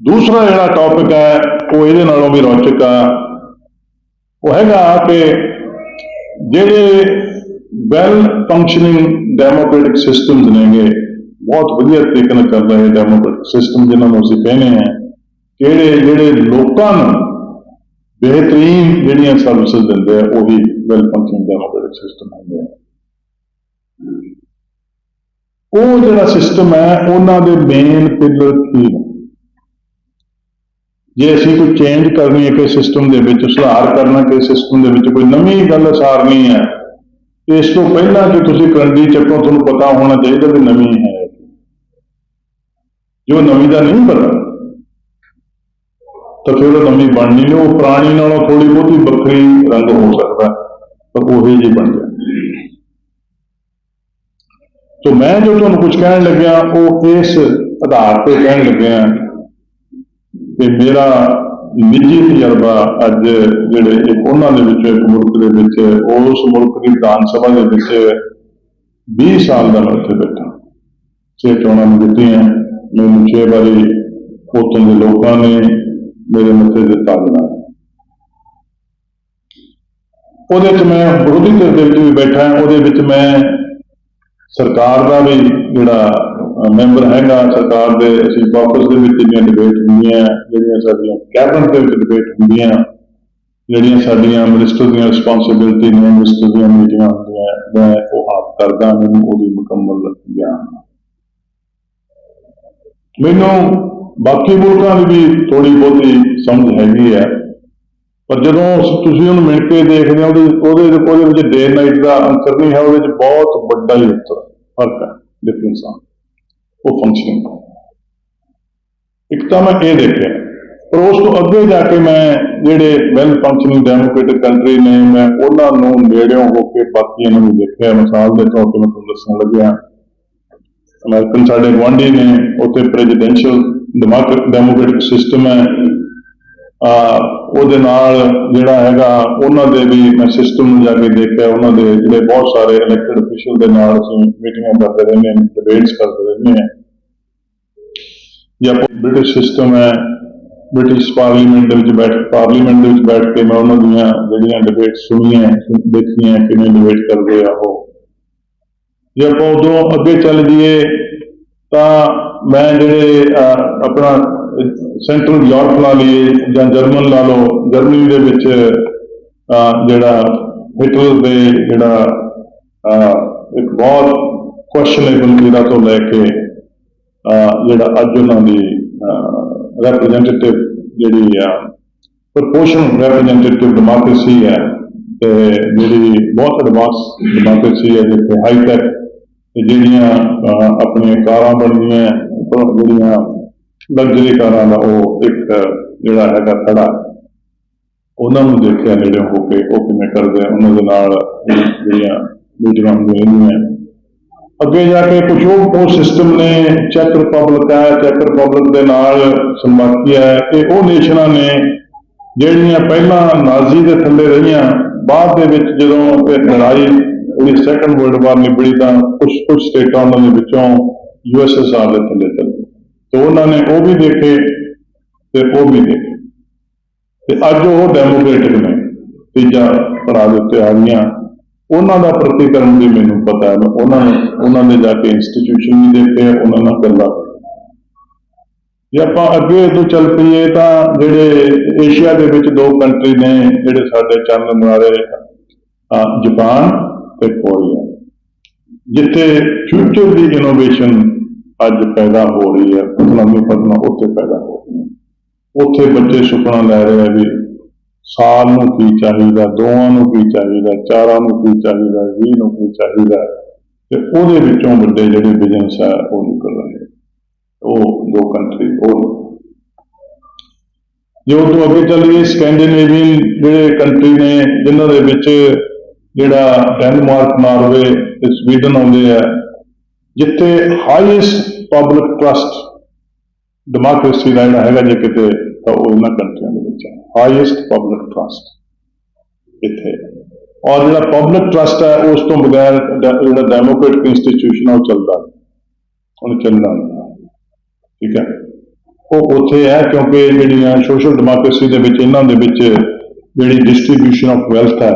ਦੂਸਰਾ ਜਿਹੜਾ ਟੌਪਿਕ ਹੈ, ਉਹ ਇਹਦੇ ਨਾਲੋਂ ਵੀ ਰੌਚਕ ਆ। ਉਹ ਹੈਗਾ ਕਿ ਜਿਹੜੇ ਵੈਲ ਫੰਕਸ਼ਨਿੰਗ ਡੈਮੋਕ੍ਰੈਟਿਕ ਸਿਸਟਮਸ ਨੇਗੇ ਬਹੁਤ ਵਧੀਆ ਤਰੀਕੇ ਨਾਲ ਚੱਲ ਰਹੇ ਡੈਮੋਕ੍ਰੈਟਿਕ ਸਿਸਟਮ ਜਿਹਨਾਂ ਨੂੰ ਅਸੀਂ ਕਹਿੰਦੇ ਆ ਕਿਹੜੇ, ਜਿਹੜੇ ਲੋਕਾਂ ਨੂੰ ਬਿਹਤਰੀਨ ਜਿਹੜੀਆਂ ਸਰਵਿਸਿਜ਼ ਦਿੰਦੇ ਆ, ਉਹੀ ਵੈਲ ਫੰਕਸ਼ਨਿੰਗ ਡੈਮੋਕ੍ਰੈਟਿਕ ਸਿਸਟਮ ਹੁੰਦੇ ਆ। ਉਹ ਜਿਹੜਾ ਸਿਸਟਮ ਹੈ, ਉਹਨਾਂ ਦੇ ਮੇਨ ਪਿਲਰ ਕੀ ਨੇ? ਜੇ ਅਸੀਂ ਕੋਈ ਚੇਂਜ ਕਰਨੀ ਹੈ ਕਿ ਸਿਸਟਮ ਦੇ ਵਿੱਚ, ਸੁਧਾਰ ਕਰਨਾ ਕਿ ਸਿਸਟਮ ਦੇ ਵਿੱਚ, ਕੋਈ ਨਵੀਂ ਗੱਲ ਸਾਰਨੀ ਹੈ, ਇਸ ਤੋਂ ਪਹਿਲਾਂ ਕਿ ਤੁਸੀਂ ਕਰੰਡੀ ਚੱਕੋ, ਤੁਹਾਨੂੰ ਪਤਾ ਹੋਣਾ ਚਾਹੀਦਾ ਵੀ ਨਵੀਂ ਹੈ। ਜੋ ਨਵੀਂ ਦਾ ਨਹੀਂ ਪਤਾ ਤਾਂ ਫਿਰ ਉਹ ਨਵੀਂ ਬਣਨੀ ਨਹੀਂ, ਉਹ ਪੁਰਾਣੀ ਨਾਲੋਂ ਥੋੜੀ ਬਹੁਤੀ ਵੱਖਰੀ ਰੰਗ ਹੋ ਸਕਦਾ ਤਾਂ ਉਹੀ ਜੀ ਬਣ ਜਾਂਦੀ ਸੋ ਮੈਂ ਜੋ ਤੁਹਾਨੂੰ ਕੁਝ ਕਹਿਣ ਲੱਗਿਆ, ਉਹ ਇਸ ਆਧਾਰ ਤੇ ਕਹਿਣ ਲੱਗਿਆ ਕਿ ਮੇਰਾ ਨਿੱਜੀ ਤਜਰਬਾ ਅੱਜ ਜਿਹੜੇ ਇੱਕ ਉਹਨਾਂ ਦੇ ਵਿੱਚੋਂ ਇੱਕ ਮੁਲਕ ਦੇ ਵਿੱਚ ਉਸ ਮੁਲਕ ਦੀ ਵਿਧਾਨ ਸਭਾ ਦੇ ਵਿੱਚ 20 ਸਾਲ ਦਾ ਮੈਂ ਉੱਥੇ ਬੈਠਾ। ਛੇ ਚੋਣਾਂ ਨੂੰ ਦਿੱਤੀਆਂ। ਮੈਨੂੰ ਛੇ ਵਾਰੀ ਉੱਥੋਂ ਦੇ ਲੋਕਾਂ ਨੇ ਮੇਰੇ ਮੱਥੇ ਤੇ ਤਾਜ ਲਾਇਆ ਉਹਦੇ ਵਿੱਚ ਮੈਂ ਵਿਰੋਧੀ ਧਿਰ ਦੇ ਵਿੱਚ ਵੀ ਬੈਠਾ ਉਹਦੇ ਵਿੱਚ ਮੈਂ ਸਰਕਾਰ ਦਾ ਵੀ ਜਿਹੜਾ ਮੈਂਬਰ ਹੈਗਾ, ਸਰਕਾਰ ਦੇ ਅਸੀਂ ਕਾਕਸ ਦੇ ਵਿੱਚ ਜਿਹੜੀਆਂ ਡਿਬੇਟ ਹੁੰਦੀਆਂ, ਜਿਹੜੀਆਂ ਸਾਡੀਆਂ ਕੈਬਨਿਟ ਦੇ ਵਿੱਚ ਡਿਬੇਟ ਹੁੰਦੀਆਂ, ਜਿਹੜੀਆਂ ਸਾਡੀਆਂ ਮਿਨਿਸਟਰ ਦੀਆਂ ਰਿਸਪੌਂਸਿਬਿਲਟੀ ਨੇ ਮਿਨਿਸਟਰ ਦੀਆਂ ਮੀਟਿੰਗਾਂ ਹੁੰਦੀਆਂ, ਮੈਂ ਉਹ ਆਪ ਕਰਦਾ, ਮੈਨੂੰ ਉਹਦੀ ਮੁਕੰਮਲ ਗਿਆਨ ਮੈਨੂੰ ਬਾਕੀ ਮੁਲਕਾਂ ਦੀ ਵੀ ਥੋੜੀ ਬਹੁਤੀ ਸਮਝ ਹੈਗੀ ਹੈ। ਪਰ ਜਦੋਂ ਤੁਸੀਂ ਉਹਨੂੰ ਮਿਲ ਕੇ ਦੇਖਦੇ ਹੋ ਉਹਦੇ ਉਹਦੇ ਉਹਦੇ ਵਿੱਚ ਡੇ ਨਾਈਟ ਦਾ ਅੰਤਰ ਨਹੀਂ ਹੈ, ਉਹਦੇ ਵਿੱਚ ਬਹੁਤ ਵੱਡਾ ਹੀ ਅੰਤਰ ਫ਼ਰਕ ਹੈ ਡਿਫਰੈਂਸ ਆ ਉਹ ਫੰਕਸ਼ਨਿੰਗ ਇੱਕ ਤਾਂ ਮੈਂ ਇਹ ਦੇਖਿਆ, ਪਰ ਉਸ ਤੋਂ ਅੱਗੇ ਜਾ ਕੇ ਮੈਂ ਜਿਹੜੇ ਵੈਲ ਫੰਕਸ਼ਨਿੰਗ ਡੈਮੋਕ੍ਰੈਟਿਕ ਕੰਟਰੀ ਨੇ, ਮੈਂ ਉਹਨਾਂ ਨੂੰ ਨੇੜਿਓਂ ਹੋ ਕੇ ਬਾਕੀਆਂ ਨੂੰ ਦੇਖਿਆ। ਮਿਸਾਲ ਦੇ ਤੌਰ ਤੇ ਮੈਂ ਤੁਹਾਨੂੰ ਦੱਸਣ ਲੱਗਿਆ ਅਮਰੀਕਨ ਸਾਡੇ ਗੁਆਂਢੀ ਨੇ ਉੱਥੇ ਪ੍ਰੈਜ਼ੀਡੈਂਸ਼ੀਅਲ ਡੈਮੋਕ੍ਰੈਟਿਕ ਸਿਸਟਮ ਹੈ। ਆ ਉਹਦੇ ਨਾਲ ਜਿਹੜਾ ਹੈਗਾ, ਉਹਨਾਂ ਦੇ ਵੀ ਮੈਂ ਸਿਸਟਮ ਨੂੰ ਜਾ ਕੇ ਦੇਖਿਆ, ਉਹਨਾਂ ਦੇ ਜਿਹੜੇ ਬਹੁਤ ਸਾਰੇ ਇਲੈਕਟਡ ਅਫੀਸ਼ੀਅਲ ਦੇ ਨਾਲ ਅਸੀਂ ਮੀਟਿੰਗਾਂ ਕਰਦੇ ਰਹਿੰਦੇ ਹਾਂ ਡਿਬੇਟਸ ਕਰਦੇ ਰਹਿੰਦੇ ਹਾਂ। ਜਾਂ ਬ੍ਰਿਟਿਸ਼ ਸਿਸਟਮ ਹੈ ਬ੍ਰਿਟਿਸ਼ ਪਾਰਲੀਮੈਂਟ ਦੇ ਵਿੱਚ ਬੈਠ ਪਾਰਲੀਮੈਂਟ ਦੇ ਵਿੱਚ ਬੈਠ ਕੇ ਮੈਂ ਉਹਨਾਂ ਦੀਆਂ ਜਿਹੜੀਆਂ ਡਿਬੇਟ ਸੁਣੀਆਂ, ਦੇਖੀਆਂ, ਕਿਵੇਂ ਡਿਬੇਟ ਕਰਦੇ ਆ ਉਹ। ਜੇ ਆਪਾਂ ਉਦੋਂ ਅੱਗੇ ਚੱਲ ਜੀਏ ਤਾਂ ਮੈਂ ਜਿਹੜੇ ਆਪਣਾ ਸੈਂਟਰਲ ਯੂਰਪ ਲਾ ਲਈਏ ਜਾਂ ਜਰਮਨ ਲਾ ਲਓ ਜਰਮਨੀ ਦੇ ਵਿੱਚ ਜਿਹੜਾ ਹਿਟਲਰ ਦੇ ਜਿਹੜਾ ਇੱਕ ਬਹੁਤ ਕੁਐਸਚਨੇਬਲ ਜਿਹੜਾ ਤੋਂ ਲੈ ਕੇ ਜਿਹੜਾ ਅੱਜ ਉਹਨਾਂ ਦੀ ਰਿਪਰੈਜ਼ੈਂਟੇਟਿਵ ਜਿਹੜੀ ਆ ਪ੍ਰਪੋਰਸ਼ਨ ਰਿਪਰੈਜ਼ੈਂਟੇਟਿਵ ਡੈਮੋਕ੍ਰੇਸੀ ਹੈ, ਤੇ ਜਿਹੜੀ ਬਹੁਤ ਐਡਵਾਂਸ ਡੈਮੋਕ੍ਰੇਸੀ ਹੈ, ਜਿੱਥੇ ਹਾਈ ਟੈਕ ਤੇ ਜਿਹੜੀਆਂ ਅਹ, ਆਪਣੀਆਂ ਕਾਰਾਂ ਬਣਦੀਆਂ ਜਿਹੜੀਆਂ ਲਗਜ਼ਰੀ ਕਾਰਾਂ ਦਾ ਉਹ ਇੱਕ ਜਿਹੜਾ ਹੈਗਾ ਖੜਾ। ਉਹਨਾਂ ਨੂੰ ਦੇਖਿਆ ਨੇੜੇ ਹੋ ਕੇ ਉਹ ਕਿਵੇਂ ਕਰਦੇ ਆ ਉਹਨਾਂ ਦੇ ਨਾਲ ਜਿਹੜੀਆਂ ਮੀਟਿੰਗਾਂ ਹੁੰਦੀਆਂ ਅੱਗੇ ਜਾ ਕੇ ਕੁਝ ਉਹ ਉਹ ਸਿਸਟਮ ਨੇ ਚੈੱਕ ਰਿਪਬਲਿਕ ਹੈ ਚੈੱਕ ਰਿਪਬਲਿਕ ਦੇ ਨਾਲ ਸਲੋਵਾਕੀਆ ਹੈ ਇਹ ਉਹ ਨੇਸ਼ਨਾਂ ਨੇ ਜਿਹੜੀਆਂ ਪਹਿਲਾਂ ਨਾਜ਼ੀ ਦੇ ਥੱਲੇ ਰਹੀਆਂ ਬਾਅਦ ਦੇ ਵਿੱਚ ਜਦੋਂ ਇਹ ਲੜਾਈ ਉਹਦੀ ਸੈਕੰਡ ਵਰਲਡ ਵਾਰ ਨਿਬੜੀ ਤਾਂ ਕੁਝ ਕੁਝ ਸਟੇਟਾਂ ਉਹਨਾਂ ਦੇ ਵਿੱਚੋਂ ਯੂਐਸਐਸਆਰ ਦੇ ਥੱਲੇ ਚਲੇ ਗਏ। ਤੇ ਉਹਨਾਂ ਨੇ ਉਹ ਵੀ ਦੇਖੇ ਤੇ ਉਹ ਵੀ ਦੇਖੇ। ਤੇ ਅੱਜ ਉਹ ਡੈਮੋਕ੍ਰੈਟਿਕ ਨੇ, ਤੀਜਾ ਪੜਾ ਦੇ ਉੱਤੇ ਆ ਗਈਆਂ। ਉਹਨਾਂ ਦਾ ਪ੍ਰਤੀਕਰਮ ਵੀ ਮੈਨੂੰ ਪਤਾ ਹੈ। ਉਹਨਾਂ ਨੇ ਉਹਨਾਂ ਦੇ ਜਾ ਕੇ ਇੰਸਟੀਟਿਊਸ਼ਨ ਵੀ ਦੇਖੇ, ਉਹਨਾਂ ਨਾਲ ਗੱਲਾਂ ਜੇ ਆਪਾਂ ਅੱਗੇ ਤੋਂ ਚੱਲ ਪਈਏ ਤਾਂ ਜਿਹੜੇ ਏਸ਼ੀਆ ਦੇ ਵਿੱਚ ਦੋ ਕੰਟਰੀ ਨੇ, ਜਿਹੜੇ ਸਾਡੇ ਚੰਨ ਮਾਰੇ, ਅਹ, ਜਾਪਾਨ ਤੇ ਕੋਰੀਆ ਜਿੱਥੇ ਫਿਊਚਰ ਦੀ ਇਨੋਵੇਸ਼ਨ ਅੱਜ ਪੈਦਾ ਹੋ ਰਹੀ ਹੈ, ਫਸਲਾਂ ਫਸਲਾਂ ਉੱਥੇ ਪੈਦਾ ਹੋ ਰਹੀਆਂ ਉੱਥੇ ਬੱਚੇ ਸੁਪਨਾ ਲੈ ਰਹੇ ਆ ਵੀ ਸਾਲ ਨੂੰ ਕੀ ਚਾਹੀਦਾ, ਦੋਵਾਂ ਨੂੰ ਕੀ ਚਾਹੀਦਾ, ਚਾਰਾਂ ਨੂੰ ਕੀ ਚਾਹੀਦਾ 20 ਨੂੰ ਕੀ ਚਾਹੀਦਾ ਤੇ ਉਹਦੇ ਵਿੱਚੋਂ ਵੱਡੇ ਜਿਹੜੇ ਬਿਜ਼ਨਸ ਆ, ਉਹ ਨਿਕਲ ਰਹੇ ਉਹ ਦੋ ਕੰਟਰੀ ਉਹ ਨੇ। ਜੇ ਉਹ ਤੋਂ ਅੱਗੇ ਚੱਲੀਏ ਸਕੈਂਡੀਨੇਵੀਅਨ ਜਿਹੜੇ ਕੰਟਰੀ ਨੇ, ਜਿਨ੍ਹਾਂ ਦੇ ਵਿੱਚ ਜਿਹੜਾ ਡੈਨਮਾਰਕ ਨਾਰਵੇ ਤੇ ਸਵੀਡਨ ਆਉਂਦੇ ਆ, ਜਿੱਥੇ ਹਾਈਐਸਟ ਪਬਲਿਕ ਟਰਸਟ ਡੈਮੋਕ੍ਰੇਸੀ ਦਾ ਜਿਹੜਾ ਹੈਗਾ ਜੇ ਕਿਤੇ, ਤਾਂ ਉਹ ਇਹਨਾਂ ਕੰਟਰੀਆਂ ਦੇ ਵਿੱਚ ਹੈ। ਹਾਈਐਸਟ ਪਬਲਿਕ ਟਰਸਟ ਇੱਥੇ। ਔਰ ਜਿਹੜਾ ਪਬਲਿਕ ਟਰਸਟ ਹੈ, ਉਸ ਤੋਂ ਬਗੈਰ ਡ- ਜਿਹੜਾ ਡੈਮੋਕ੍ਰੈਟਿਕ ਇੰਸਟੀਟਿਊਸ਼ਨ ਆ, ਉਹ ਚੱਲਦਾ ਉਹਨੂੰ ਚੱਲਣਾ ਠੀਕ ਹੈ? ਉਹ ਉੱਥੇ ਹੈ ਕਿਉਂਕਿ ਜਿਹੜੀਆਂ ਸੋਸ਼ਲ ਡੈਮੋਕ੍ਰੇਸੀ ਦੇ ਵਿੱਚ, ਇਹਨਾਂ ਦੇ ਵਿੱਚ ਜਿਹੜੀ ਡਿਸਟ੍ਰੀਬਿਊਸ਼ਨ ਆਫ ਵੈਲਥ ਹੈ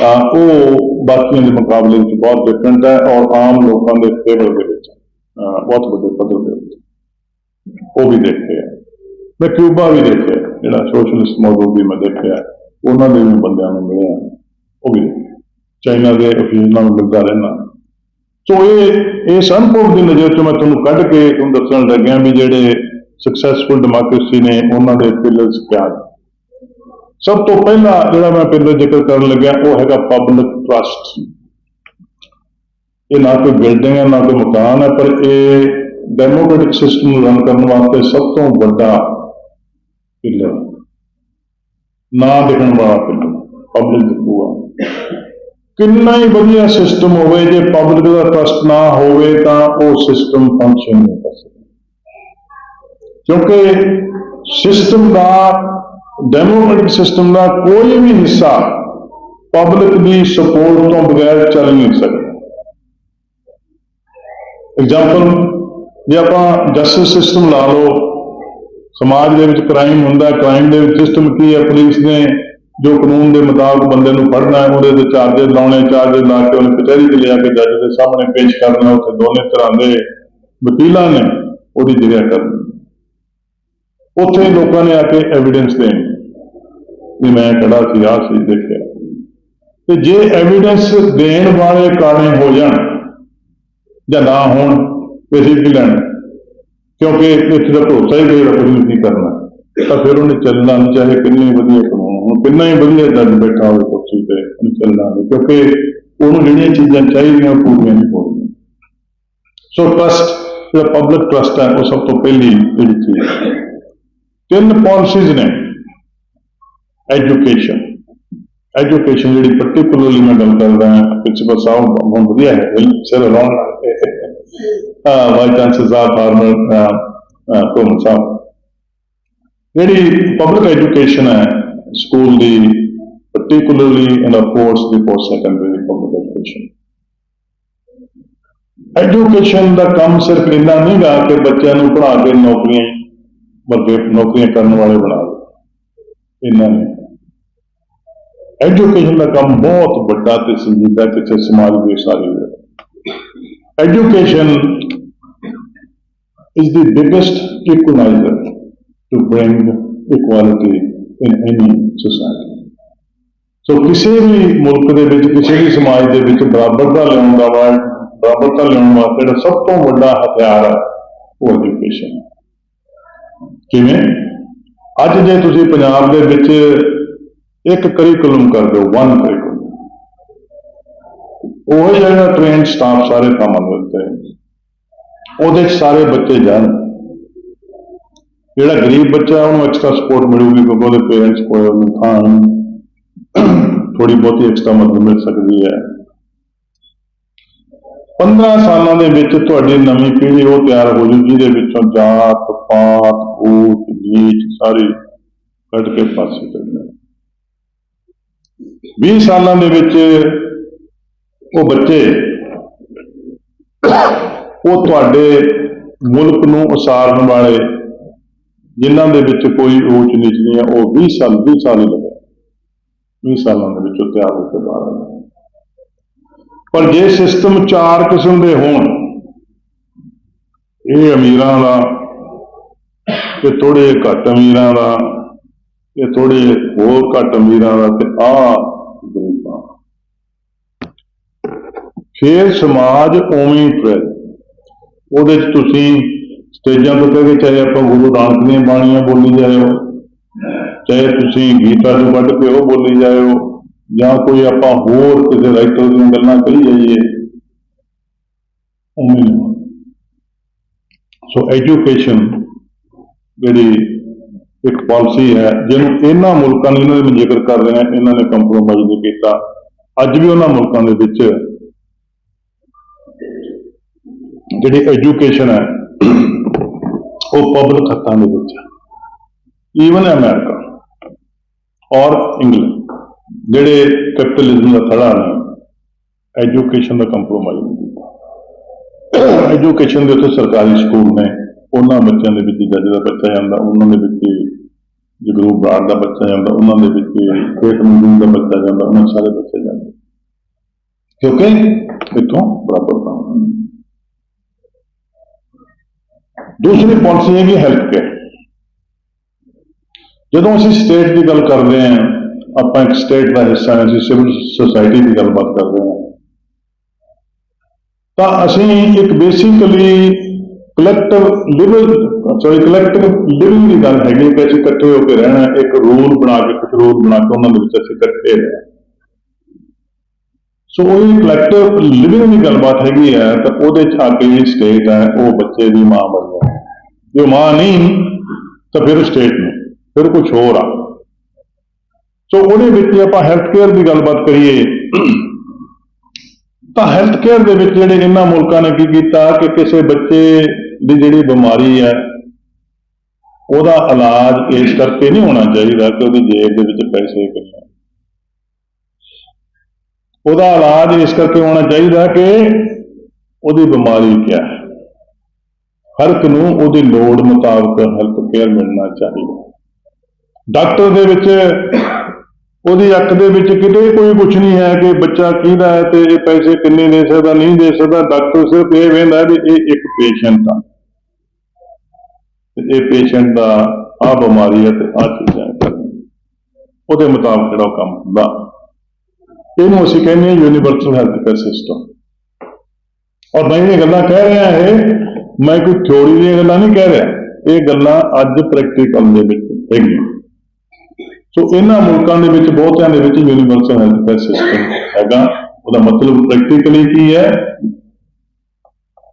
ਤਾਂ ਉਹ ਬਾਕੀਆਂ ਦੇ ਮੁਕਾਬਲੇ ਵਿੱਚ ਬਹੁਤ ਡਿਫਰੈਂਟ ਹੈ ਔਰ ਆਮ ਲੋਕਾਂ ਦੇ ਫੇਵਰ ਦੇ ਵਿੱਚ ਬਹੁਤ ਵੱਡੇ ਪੱਧਰ ਦੇ ਵਿੱਚ। ਉਹ ਵੀ ਦੇਖੇ ਆ। ਮੈਂ ਕਿਊਬਾ ਵੀ ਦੇਖਿਆ ਜਿਹੜਾ ਸੋਸ਼ਲਿਸਟ ਮਾਡਲ ਵੀ ਮੈਂ ਦੇਖਿਆ ਉਹਨਾਂ ਦੇ ਵੀ ਬੰਦਿਆਂ ਨੂੰ ਮਿਲਿਆ। ਉਹ ਵੀ ਦੇਖਿਆ। ਚਾਈਨਾ ਦੇ ਅਫੀਜ਼ਰਾਂ ਨੂੰ ਮਿਲਦਾ ਰਹਿਣਾ ਸੋ ਇਹ ਇਸ ਅਨੁਭਵ ਦੀ ਨਜ਼ਰ ਤੋਂ ਮੈਂ ਤੁਹਾਨੂੰ ਕੱਢ ਕੇ ਤੁਹਾਨੂੰ ਦੱਸਣ ਲੱਗਿਆ ਵੀ ਜਿਹੜੇ ਸਕਸੈਸਫੁਲ ਡੈਮੋਕ੍ਰੇਸੀ ਨੇ ਉਹਨਾਂ ਦੇ ਪਿਲਰਸ ਕਿਆ ਨੇ। ਸਭ ਤੋਂ ਪਹਿਲਾਂ ਜਿਹੜਾ ਮੈਂ ਪਿਲਰ ਜ਼ਿਕਰ ਕਰਨ ਲੱਗਿਆ, ਉਹ ਹੈਗਾ ਪਬਲਿਕ ਟਰਸਟ ਇਹ ਨਾ ਕੋਈ ਬਿਲਡਿੰਗ ਹੈ, ਨਾ ਕੋਈ ਮਕਾਨ ਹੈ, ਪਰ ਇਹ ਡੈਮੋਕ੍ਰੈਟਿਕ ਸਿਸਟਮ ਨੂੰ ਰਨ ਕਰਨ ਵਾਸਤੇ ਸਭ ਤੋਂ ਵੱਡਾ ਪਿਲਰ ਨਾ ਦੇਖਣ ਵਾਲਾ ਪਿਲਰ ਪਬਲਿਕ ਹੋਆ ਕਿੰਨਾ ਹੀ ਵਧੀਆ ਸਿਸਟਮ ਹੋਵੇ, ਜੇ ਪਬਲਿਕ ਦਾ ਟਰਸਟ ਨਾ ਹੋਵੇ, ਤਾਂ ਉਹ ਸਿਸਟਮ ਫੰਕਸ਼ਨ ਨਹੀਂ ਕਰ ਸਕਦਾ। ਕਿਉਂਕਿ ਸਿਸਟਮ ਦਾ ਡੈਮੋਕ੍ਰੈਟਿਕ ਸਿਸਟਮ ਦਾ ਕੋਈ ਵੀ ਹਿੱਸਾ ਪਬਲਿਕ ਦੀ ਸਪੋਰਟ ਤੋਂ ਬਗੈਰ ਚੱਲ ਨਹੀਂ ਸਕਦਾ। ਐਗਜ਼ਾਮਪਲ ਜੇ ਆਪਾਂ ਜਸਟਿਸ ਸਿਸਟਮ ਲਾ ਲਓ, ਸਮਾਜ ਦੇ ਵਿੱਚ ਕ੍ਰਾਈਮ ਹੁੰਦਾ ਕ੍ਰਾਈਮ ਦੇ ਵਿੱਚ ਸਿਸਟਮ ਕੀ ਹੈ? ਪੁਲਿਸ ਨੇ ਜੋ ਕਾਨੂੰਨ ਦੇ ਮੁਤਾਬਕ ਬੰਦੇ ਨੂੰ ਫੜਨਾ ਹੈ, ਉਹਦੇ ਤੇ ਚਾਰਜਸ ਲਾਉਣੇ ਚਾਰਜਸ ਲਾ ਕੇ ਉਹਨੂੰ ਕਚਹਿਰੀ 'ਚ ਲਿਆ ਕੇ ਜੱਜ ਦੇ ਸਾਹਮਣੇ ਪੇਸ਼ ਕਰਨਾ ਉੱਥੇ ਦੋਨੇ ਤਰ੍ਹਾਂ ਦੇ ਵਕੀਲਾਂ ਨੇ ਉਹਦੀ ਜਿਰਿਆ ਕਰਨੀ ਉੱਥੇ ਲੋਕਾਂ ਨੇ ਆ ਕੇ ਐਵੀਡੈਂਸ ਦੇਣੀ। ਵੀ ਮੈਂ ਕਿਹੜਾ ਸੀ, ਆਹ ਸੀ, ਦੇਖਿਆ। ਤੇ ਜੇ ਐਵੀਡੈਂਸ ਦੇਣ ਵਾਲੇ ਕਾਣੇ ਹੋ ਜਾਣ, ਜਾਂ ਨਾ ਹੋਣ, ਤੇ ਅਸੀਂ ਲੈਣ? ਕਿਉਂਕਿ ਇੱਥੇ ਦਾ ਭਰੋਸਾ ਹੀ ਕੋਈ ਰੱਬ ਨੂੰ ਕਰਨਾ। ਤਾਂ ਫਿਰ ਉਹਨੇ ਚੱਲਣਾ ਨਹੀਂ ਚਾਹੇ ਕਿੰਨੇ ਵਧੀਆ ਕਾਨੂੰਨ ਹੁਣ, ਕਿੰਨਾ ਹੀ ਵਧੀਆ ਜੱਜ ਬੈਠਾ ਹੋਵੇ ਕੁਰਸੀ ਤੇ, ਉਹਨੇ ਚੱਲਣਾ ਨਹੀਂ ਕਿਉਂਕਿ ਉਹਨੂੰ ਜਿਹੜੀਆਂ ਚੀਜ਼ਾਂ ਚਾਹੀਦੀਆਂ ਉਹ ਪੂਰੀਆਂ ਨਹੀਂ ਹੋਣਗੀਆਂ ਸੋ ਟਰਸਟ ਜਿਹੜਾ ਪਬਲਿਕ ਟਰਸਟ ਹੈ, ਉਹ ਸਭ ਤੋਂ ਪਹਿਲੀ ਜਿਹੜੀ ਚੀਜ਼ ਤਿੰਨ ਪਾਲਿਸੀਜ਼ ਨੇ। ਐਜੂਕੇਸ਼ਨ ਐਜੂਕੇਸ਼ਨ ਜਿਹੜੀ ਪਾਰਟਿਕੂਲਰਲੀ ਮੈਂ ਗੱਲ ਕਰਦਾ ਹਾਂ ਪ੍ਰਿੰਸੀਪਲ ਸਾਹਿਬ ਬਹੁਤ ਵਧੀਆ ਹੈ ਸਿਰ ਅਰਾਊਂਡ ਆ ਵਾਈ ਚਾਂਸਸ ਸਾਹਿਬ ਫਾਰਮਰ ਕੋਮ ਸਾਹਿਬ। ਜਿਹੜੀ ਪਬਲਿਕ ਐਜੂਕੇਸ਼ਨ ਹੈ ਸਕੂਲ ਦੀ, particularly in of course the post secondary public education education ਦਾ ਕੰਮ ਸਿਰਫ ਇੰਨਾ ਨਹੀਂ ਗਾ ਕਿ ਬੱਚਿਆਂ ਨੂੰ ਪੜ੍ਹਾ ਕੇ ਨੌਕਰੀਆਂ ਵਰਗੇ ਨੌਕਰੀਆਂ ਕਰਨ ਵਾਲੇ ਬਣਾ ਦੇ ਇੰਨਾ ਨਹੀਂ। ਐਜੂਕੇਸ਼ਨ ਦਾ ਕੰਮ ਬਹੁਤ ਵੱਡਾ ਤੇ ਸੰਜੀਦਾ ਕਿਸੇ ਸਮਾਜ ਦੇ ਸਾਰੇ ਦੇ education is the biggest equalizer to bring equality in any society. So ਕਿਸੇ ਵੀ ਮੁਲਕ ਦੇ ਵਿੱਚ, ਕਿਸੇ ਵੀ ਸਮਾਜ ਦੇ ਵਿੱਚ ਬਰਾਬਰਤਾ ਲਿਆਉਣ ਦਾ ਵਾ ਬਰਾਬਰਤਾ ਲਿਆਉਣ ਵਾਸਤੇ ਜਿਹੜਾ ਸਭ ਤੋਂ ਵੱਡਾ ਹਥਿਆਰ ਹੈ, ਉਹ ਐਜੂਕੇਸ਼ਨ ਕਿਵੇਂ? ਅੱਜ ਜੇ ਤੁਸੀਂ ਪੰਜਾਬ ਦੇ ਵਿੱਚ ਇੱਕ ਕਰਿਕੂਲਮ ਕਰ ਦਿਓ ਵਨ ਕਰਿਕੂਲਮ ਉਹ ਜਿਹੜਾ ਟ੍ਰੇਨ ਸਟਾਫ ਸਾਰੇ ਕੰਮ ਆਉਂਦੇ ਉਹਦੇ 'ਚ ਸਾਰੇ ਬੱਚੇ ਜਾਣ। ਜਿਹੜਾ ਗਰੀਬ ਬੱਚਾ, ਉਹਨੂੰ ਐਕਸਟਰਾ ਸਪੋਰਟ ਮਿਲੂਗੀ ਕਿਉਂਕਿ ਉਹਦੇ ਪੇਰੈਂਟਸ ਕੋਲ ਉਹਨੂੰ ਥਾਂ ਥੋੜੀ ਬਹੁਤੀ ਐਕਸਟਰਾ ਮਦਦ ਮਿਲ ਸਕਦੀ ਹੈ। 15 ਸਾਲਾਂ ਦੇ ਵਿੱਚ ਤੁਹਾਡੀ ਨਵੀਂ ਪੀੜ੍ਹੀ ਉਹ ਤਿਆਰ ਹੋ ਜੂ, ਜਿਹਦੇ ਵਿੱਚੋਂ ਜਾਤ, ਪਾਤ ਊਚ ਨੀਚ ਸਾਰੀ ਕੱਢ ਕੇ ਪਾਸੇ ਕਰਨਾ 20 ਸਾਲਾਂ ਦੇ ਵਿੱਚ ਉਹ ਬੱਚੇ ਉਹ ਤੁਹਾਡੇ ਮੁਲਕ ਨੂੰ ਉਸਾਰਨ ਵਾਲੇ ਜਿਨ੍ਹਾਂ ਦੇ ਵਿੱਚ ਕੋਈ ਊਚ ਨੀਚ ਨਹੀਂ ਹੈ, ਉਹ 20 ਸਾਲ 20 ਸਾਲ ਹੀ ਲੱਗੇ। 20 ਸਾਲਾਂ ਦੇ ਵਿੱਚ ਉਹ ਤਿਆਰ ਹੋ ਕੇ ਬਾਹਰ ਆਉਂਦੇ ਪਰ ਜੇ ਸਿਸਟਮ ਚਾਰ ਕਿਸਮ ਦੇ ਹੋਣ, ਇਹ ਅਮੀਰਾਂ ਦਾ ਇਹ ਥੋੜੇ ਘੱਟ ਅਮੀਰਾਂ ਦਾ ਇਹ ਥੋੜੇ ਹੋਰ ਘੱਟ ਅਮੀਰਾਂ ਦਾ, ਤੇ ਆ ਗਰੀਬਾਂ ਫਿਰ ਸਮਾਜ ਉਵੇਂ ਹੀ ਫਿਰ ਉਹਦੇ 'ਚ ਤੁਸੀਂ ਸਟੇਜਾਂ ਤੋਂ ਕਹਿ ਕੇ ਚਾਹੇ ਆਪਾਂ ਗੁਰੂ ਨਾਨਕ ਦੀਆਂ ਬਾਣੀਆਂ ਬੋਲੀ ਜਾਇਓ, ਚਾਹੇ ਤੁਸੀਂ ਗੀਤਾ ਨੂੰ ਵੱਢ ਕੇ ਉਹ ਬੋਲੀ ਜਾਇਓ, ਜਾਂ ਕੋਈ ਆਪਾਂ ਹੋਰ ਕਿਸੇ ਰਾਈਟਰ ਦੀਆਂ ਗੱਲਾਂ ਕਹੀ ਜਾਈਏ, ਉਵੇਂ ਸੋ ਐਜੂਕੇਸ਼ਨ ਜਿਹੜੀ ਇੱਕ ਪਾਲਿਸੀ ਹੈ, ਜਿਹਨੂੰ ਇਹਨਾਂ ਮੁਲਕਾਂ ਨੇ, ਇਹਨਾਂ ਦੇ ਮੈਂ ਜ਼ਿਕਰ ਕਰ ਰਹੇ ਹਾਂ ਇਹਨਾਂ ਨੇ ਕੰਪਰੋਮਾਈਜ਼ ਨਹੀਂ ਕੀਤਾ। ਅੱਜ ਵੀ ਉਹਨਾਂ ਮੁਲਕਾਂ ਦੇ ਵਿੱਚ ਜਿਹੜੀ ਐਜੂਕੇਸ਼ਨ ਹੈ, ਉਹ ਪਬਲਿਕ ਹੱਥਾਂ ਦੇ ਵਿੱਚ ਹੈ। ਈਵਨ ਅਮਰੀਕਾ ਔਰ ਇੰਗਲੈਂਡ ਜਿਹੜੇ ਕੈਪੀਟਲਿਜ਼ਮ ਦਾ ਥੜਾ ਨੇ ਐਜੂਕੇਸ਼ਨ ਦਾ ਕੰਪਰੋਮਾਈਜ਼ ਨਹੀਂ ਕੀਤਾ। ਐਜੂਕੇਸ਼ਨ ਦੇ ਉੱਤੇ ਸਰਕਾਰੀ ਸਕੂਲ ਨੇ, ਉਹਨਾਂ ਬੱਚਿਆਂ ਦੇ ਵਿੱਚ ਜੱਜ ਦਾ ਬੱਚਾ ਜਾਂਦਾ, ਉਹਨਾਂ ਦੇ ਵਿੱਚ ਜਗਰੂਪ ਬਰਾੜ ਦਾ ਬੱਚਾ ਜਾਂਦਾ, ਉਹਨਾਂ ਦੇ ਵਿੱਚ ਖੇਤ ਮਜ਼ਦੂਰ ਦਾ ਬੱਚਾ ਜਾਂਦਾ, ਉਹਨਾਂ ਸਾਰੇ ਬੱਚੇ ਜਾਂਦੇ। ਕਿਉਂਕਿ ਇੱਥੋਂ ਬਰਾਬਰਤਾ ਹੁੰਦੀ ਹੈ। ਦੂਸਰੀ ਪਾਲਿਸੀ ਹੈ ਕਿ ਹੈਲਥ ਕੇਅਰ ਜਦੋਂ ਅਸੀਂ ਸਟੇਟ ਦੀ ਗੱਲ ਕਰਦੇ ਹਾਂ ਆਪਾਂ ਇੱਕ ਸਟੇਟ ਦਾ ਹਿੱਸਾ ਹਾਂ ਅਸੀਂ ਸਿਵਲ ਸੁਸਾਇਟੀ ਦੀ ਗੱਲਬਾਤ ਕਰਦੇ ਹਾਂ ਤਾਂ ਅਸੀਂ ਇੱਕ basically collective living sorry collective living ਦੀ ਗੱਲ ਹੈਗੀ ਹੈ ਕਿ ਅਸੀਂ ਇਕੱਠੇ ਹੋ ਕੇ ਰਹਿਣਾ ਹੈ, ਇੱਕ ਰੂਲ ਬਣਾ ਕੇ ਕੁਝ ਰੂਲ ਬਣਾ ਕੇ ਉਹਨਾਂ ਦੇ ਵਿੱਚ ਅਸੀਂ ਇਕੱਠੇ ਰਹਿਣਾ ਸੋ ਉਹ ਕਲੈਕਟਿਵ ਲਿਵਿੰਗ ਦੀ ਗੱਲਬਾਤ ਹੈਗੀ ਹੈ ਤਾਂ ਉਹਦੇ ਚ ਆ ਕੇ ਜਿਹੜੀ ਸਟੇਟ ਹੈ ਉਹ ਬੱਚੇ ਦੀ ਮਾਂ ਬਣ ਜਾਂਦੀ ਹੈ। ਜੇ ਮਾਂ ਨਹੀਂ, ਤਾਂ ਫਿਰ ਸਟੇਟ ਨੇ, ਫਿਰ ਕੁਝ ਹੋਰ ਆ। ਸੋ ਉਹਦੇ ਵਿੱਚ ਜੇ ਆਪਾਂ ਹੈਲਥ ਕੇਅਰ ਦੀ ਗੱਲਬਾਤ ਕਰੀਏ। ਤਾਂ ਹੈਲਥ ਕੇਅਰ ਦੇ ਵਿੱਚ ਜਿਹੜੇ ਇਹਨਾਂ ਮੁਲਕਾਂ ਨੇ ਕੀ ਕੀਤਾ ਕਿ ਕਿਸੇ ਬੱਚੇ ਦੀ ਜਿਹੜੀ ਬਿਮਾਰੀ ਹੈ, ਉਹਦਾ ਇਲਾਜ ਇਸ ਕਰਕੇ ਨਹੀਂ ਹੋਣਾ ਚਾਹੀਦਾ ਕਿ ਉਹਦੀ ਜੇਬ ਦੇ ਵਿੱਚ ਪੈਸੇ ਕਿੰਨੇ ਉਹਦਾ ਇਲਾਜ ਇਸ ਕਰਕੇ ਹੋਣਾ ਚਾਹੀਦਾ ਕਿ ਉਹਦੀ ਬਿਮਾਰੀ ਕੀ ਹੈ? ਹਰ ਇੱਕ ਨੂੰ ਉਹਦੀ ਲੋੜ ਮੁਤਾਬਕ ਹੈਲਥ ਕੇਅਰ ਮਿਲਣਾ ਚਾਹੀਦਾ। ਡਾਕਟਰ ਦੇ ਵਿੱਚ, ਉਹਦੀ ਅੱਖ ਦੇ ਵਿੱਚ ਕਿਤੇ ਕੋਈ ਕੁਝ ਨਹੀਂ ਹੈ ਕਿ ਬੱਚਾ ਕਿਹਦਾ ਹੈ ਤੇ ਇਹ ਪੈਸੇ ਕਿੰਨੇ ਦੇ ਸਕਦਾ, ਨਹੀਂ ਦੇ ਸਕਦਾ। ਡਾਕਟਰ ਸਿਰਫ ਇਹ ਵੇਖਦਾ ਵੀ ਇਹ ਇੱਕ ਪੇਸ਼ੈਂਟ ਆ। ਤੇ ਇਹ ਪੇਸ਼ੈਂਟ ਦਾ ਆ ਬਿਮਾਰੀ ਹੈ ਤੇ ਆ ਚੀਜ਼ਾਂ ਉਹਦੇ ਮੁਤਾਬਕ ਜਿਹੜਾ ਉਹ ਕੰਮ ਹੁੰਦਾ। ਇਹਨੂੰ ਅਸੀਂ ਕਹਿੰਦੇ ਹਾਂ ਯੂਨੀਵਰਸਲ ਹੈਲਥ ਕੇਅਰ ਸਿਸਟਮ ਔਰ ਮੈਂ ਇਹ ਗੱਲਾਂ ਕਹਿ ਰਿਹਾ ਇਹ ਮੈਂ ਕੋਈ ਥਿਉਰੀ ਦੀਆਂ ਗੱਲਾਂ ਨਹੀਂ ਕਹਿ ਰਿਹਾ। ਇਹ ਗੱਲਾਂ ਅੱਜ ਪ੍ਰੈਕਟੀਕਲ ਦੇ ਵਿੱਚ ਹੈਗੀਆਂ। ਸੋ ਇਹਨਾਂ ਮੁਲਕਾਂ ਦੇ ਵਿੱਚ, ਬਹੁਤਿਆਂ ਦੇ ਵਿੱਚ ਯੂਨੀਵਰਸਲ ਹੈਲਥ ਕੇਅਰ ਸਿਸਟਮ ਹੈਗਾ। ਉਹਦਾ ਮਤਲਬ ਪ੍ਰੈਕਟੀਕਲੀ ਕੀ ਹੈ?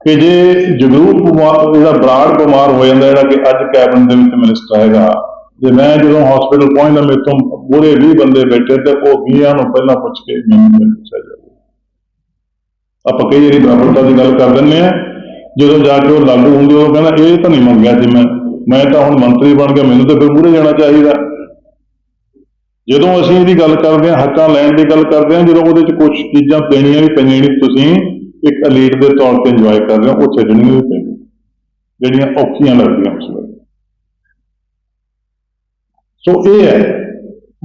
ਕਿ ਜੇ ਜਗਰੂਪ ਬਿਮਾਰ, ਜਿਹੜਾ ਬਰਾੜ ਬਿਮਾਰ ਹੋ ਜਾਂਦਾ, ਜਿਹੜਾ ਕਿ ਅੱਜ ਕੈਬਨਿਟ ਦੇ ਵਿੱਚ ਮਿਨਿਸਟਰ ਹੈਗਾ, ਜੇ ਮੈਂ ਜਦੋਂ ਹਸਪੀਟਲ ਪਹੁੰਚਦਾ, ਮੇਰੇ ਤੋਂ ਪੂਰੇ 20 ਬੰਦੇ ਬੈਠੇ ਤੇ ਉਹ 20 ਨੂੰ ਪਹਿਲਾਂ ਪੁੱਛ ਕੇ ਮੈਨੂੰ ਪੁੱਛਿਆ ਜਾਵੇ। ਆਪਾਂ ਕਈ ਵਾਰੀ ਬਰਾਬਰਤਾ ਦੀ ਗੱਲ ਕਰ ਦਿੰਦੇ ਆ ਜਦੋਂ ਜਾ ਕੇ ਉਹ ਲਾਗੂ ਹੁੰਦੇ ਉਹ ਕਹਿੰਦਾ, ਇਹ ਤਾਂ ਨਹੀਂ ਮੰਗਿਆ ਸੀ ਮੈਂ। ਮੈਂ ਤਾਂ ਹੁਣ ਮੰਤਰੀ ਬਣ ਗਿਆ, ਮੈਨੂੰ ਤਾਂ ਫਿਰ ਮੂਹਰੇ ਜਾਣਾ ਚਾਹੀਦਾ। ਜਦੋਂ ਅਸੀਂ ਇਹਦੀ ਗੱਲ ਕਰਦੇ ਹਾਂ ਹੱਕਾਂ ਲੈਣ ਦੀ ਗੱਲ ਕਰਦੇ ਹਾਂ ਜਦੋਂ ਉਹਦੇ ਚ ਕੁਝ ਚੀਜ਼ਾਂ ਦੇਣੀਆਂ ਵੀ ਪਈਆਂ ਨੇ ਤੁਸੀਂ ਇੱਕ ਅਲੀਟ ਦੇ ਤੌਰ ਤੇ ਇੰਜੋਏ ਕਰ ਰਹੇ ਹੋ ਉਹ ਛੱਡਣੀਆਂ ਵੀ ਪੈਂਦੀਆਂ ਜਿਹੜੀਆਂ ਔਖੀਆਂ ਲੱਗਦੀਆਂ ਉਸ ਵੇਲੇ। ਸੋ ਇਹ ਹੈ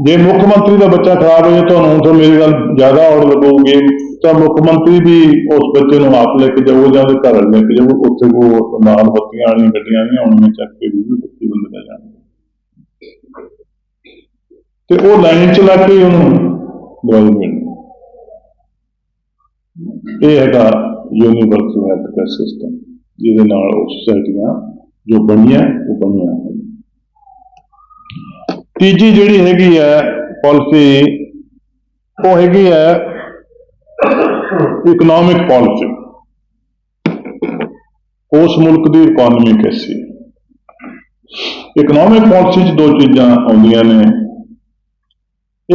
ਜੇ ਮੁੱਖ ਮੰਤਰੀ ਦਾ ਬੱਚਾ ਖਰਾਬ ਹੋ ਜਾਏ ਤੁਹਾਨੂੰ ਤਾਂ ਮੇਰੀ ਗੱਲ ਜ਼ਿਆਦਾ ਔੜ ਲੱਗੂਗੀ। ਤਾਂ ਮੁੱਖ ਮੰਤਰੀ ਵੀ ਉਸ ਬੱਚੇ ਨੂੰ ਆਪ ਲੈ ਕੇ ਜਾਊ ਜਾਂ ਉਹਦੇ ਘਰ ਲੈ ਕੇ ਜਾਊ ਉੱਥੇ ਉਹ ਨਾਲ ਬੱਤੀਆਂ ਵਾਲੀਆਂ ਗੱਡੀਆਂ ਨਹੀਂ ਆਉਣੀਆਂ ਚੱਕ ਕੇ ਵੀ ਬੱਤੀ ਬੰਦ ਕਰ ਜਾਣਗੇ ਤੇ ਉਹ ਲਾਈਨ ਚਲਾ ਕੇ ਉਹਨੂੰ ਦਵਾਈ ਮਿਲਣੀ ਇਹ ਹੈਗਾ ਯੂਨੀਵਰਸਲ ਹੈਲਥ ਕੇਅਰ ਸਿਸਟਮ ਜਿਹਦੇ ਨਾਲ ਉਹ ਸੁਸਾਇਟੀਆਂ ਜੋ ਬਣੀਆਂ, ਉਹ ਬਣੀਆਂ। ਤੀਜੀ ਜਿਹੜੀ ਹੈਗੀ ਹੈ ਪਾਲਿਸੀ ਉਹ ਹੈਗੀ ਹੈ ਇਕਨੋਮਿਕ ਪਾਲਿਸੀ ਉਸ ਮੁਲਕ ਦੀ ਇਕਨੋਮੀ ਕੈਸੀ? ਇਕਨੋਮਿਕ ਪਾਲਿਸੀ 'ਚ ਦੋ ਚੀਜ਼ਾਂ ਆਉਂਦੀਆਂ ਨੇ।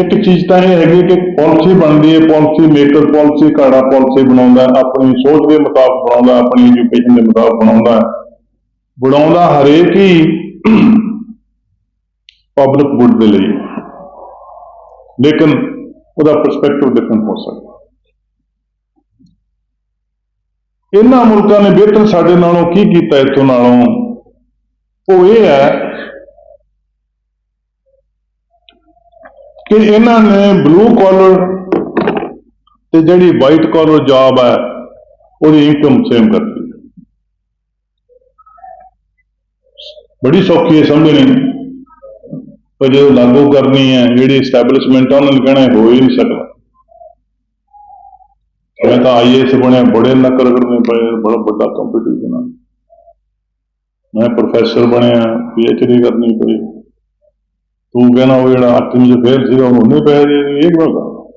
ਇੱਕ ਚੀਜ਼ ਤਾਂ ਇਹ ਹੈਗੀ ਕਿ ਪਾਲਿਸੀ ਬਣਦੀ ਹੈ ਪਾਲਿਸੀ ਮੇਕਰ ਪਾਲਿਸੀ ਘਾੜਾ ਪਾਲਿਸੀ ਬਣਾਉਂਦਾ, ਆਪਣੀ ਸੋਚ ਦੇ ਮੁਤਾਬਕ ਬਣਾਉਂਦਾ, ਆਪਣੀ ਐਜੂਕੇਸ਼ਨ ਦੇ ਮੁਤਾਬਕ ਬਣਾਉਂਦਾ। ਬਣਾਉਂਦਾ ਹਰੇਕ ਹੀ ਪਬਲਿਕ ਗੁੱਡ ਦੇ ਲਈ ਲੇਕਿਨ ਉਹਦਾ ਪਰਸਪੈਕਟਿਵ ਡਿਫਰੈਂਟ ਹੋ ਸਕਦਾ ਇਹਨਾਂ ਮੁਲਕਾਂ ਨੇ ਬਿਹਤਰ ਸਾਡੇ ਨਾਲੋਂ ਕੀ ਕੀਤਾ ਇੱਥੋਂ ਨਾਲੋਂ ਉਹ ਇਹ ਹੈ ਕਿ ਇਹਨਾਂ ਨੇ ਬਲੂ ਕਾਲਰ ਤੇ ਜਿਹੜੀ ਵਾਈਟ ਕਾਲਰ ਜੌਬ ਹੈ ਉਹਦੀ ਇਨਕਮ ਸੇਮ ਕਰਤੀ ਬੜੀ ਸੌਖੀ ਹੈ ਸਮਝਣੀ ਪਰ ਜਦੋਂ ਲਾਗੂ ਕਰਨੀ ਹੈ, ਜਿਹੜੀ ਐਸਟੈਬਲਿਸ਼ਮੈਂਟ ਆ, ਉਹਨਾਂ ਨੇ ਕਹਿਣਾ ਹੋ, ਹੀ ਨਹੀਂ ਸਕਦਾ। ਮੈਂ ਤਾਂ ਆਈਏਐਸ ਬਣਿਆ ਬੜੇ ਨਕਰ ਕਰਨੇ ਪਏ, ਬੜਾ ਵੱਡਾ ਕੰਪੀਟੀਸ਼ਨ ਆ। ਮੈਂ ਪ੍ਰੋਫੈਸਰ ਬਣਿਆ ਪੀਐਚਡੀ ਕਰਨੀ ਪਈ। ਤੂੰ ਕਹਿਣਾ ਉਹ ਜਿਹੜਾ ਅੱਠਵੀਂ ਚ ਫੇਲ ਸੀਗਾ, ਉਹਨੂੰ ਨਹੀਂ ਪੈ ਜੇ ਇਹ ਕਿਉਂ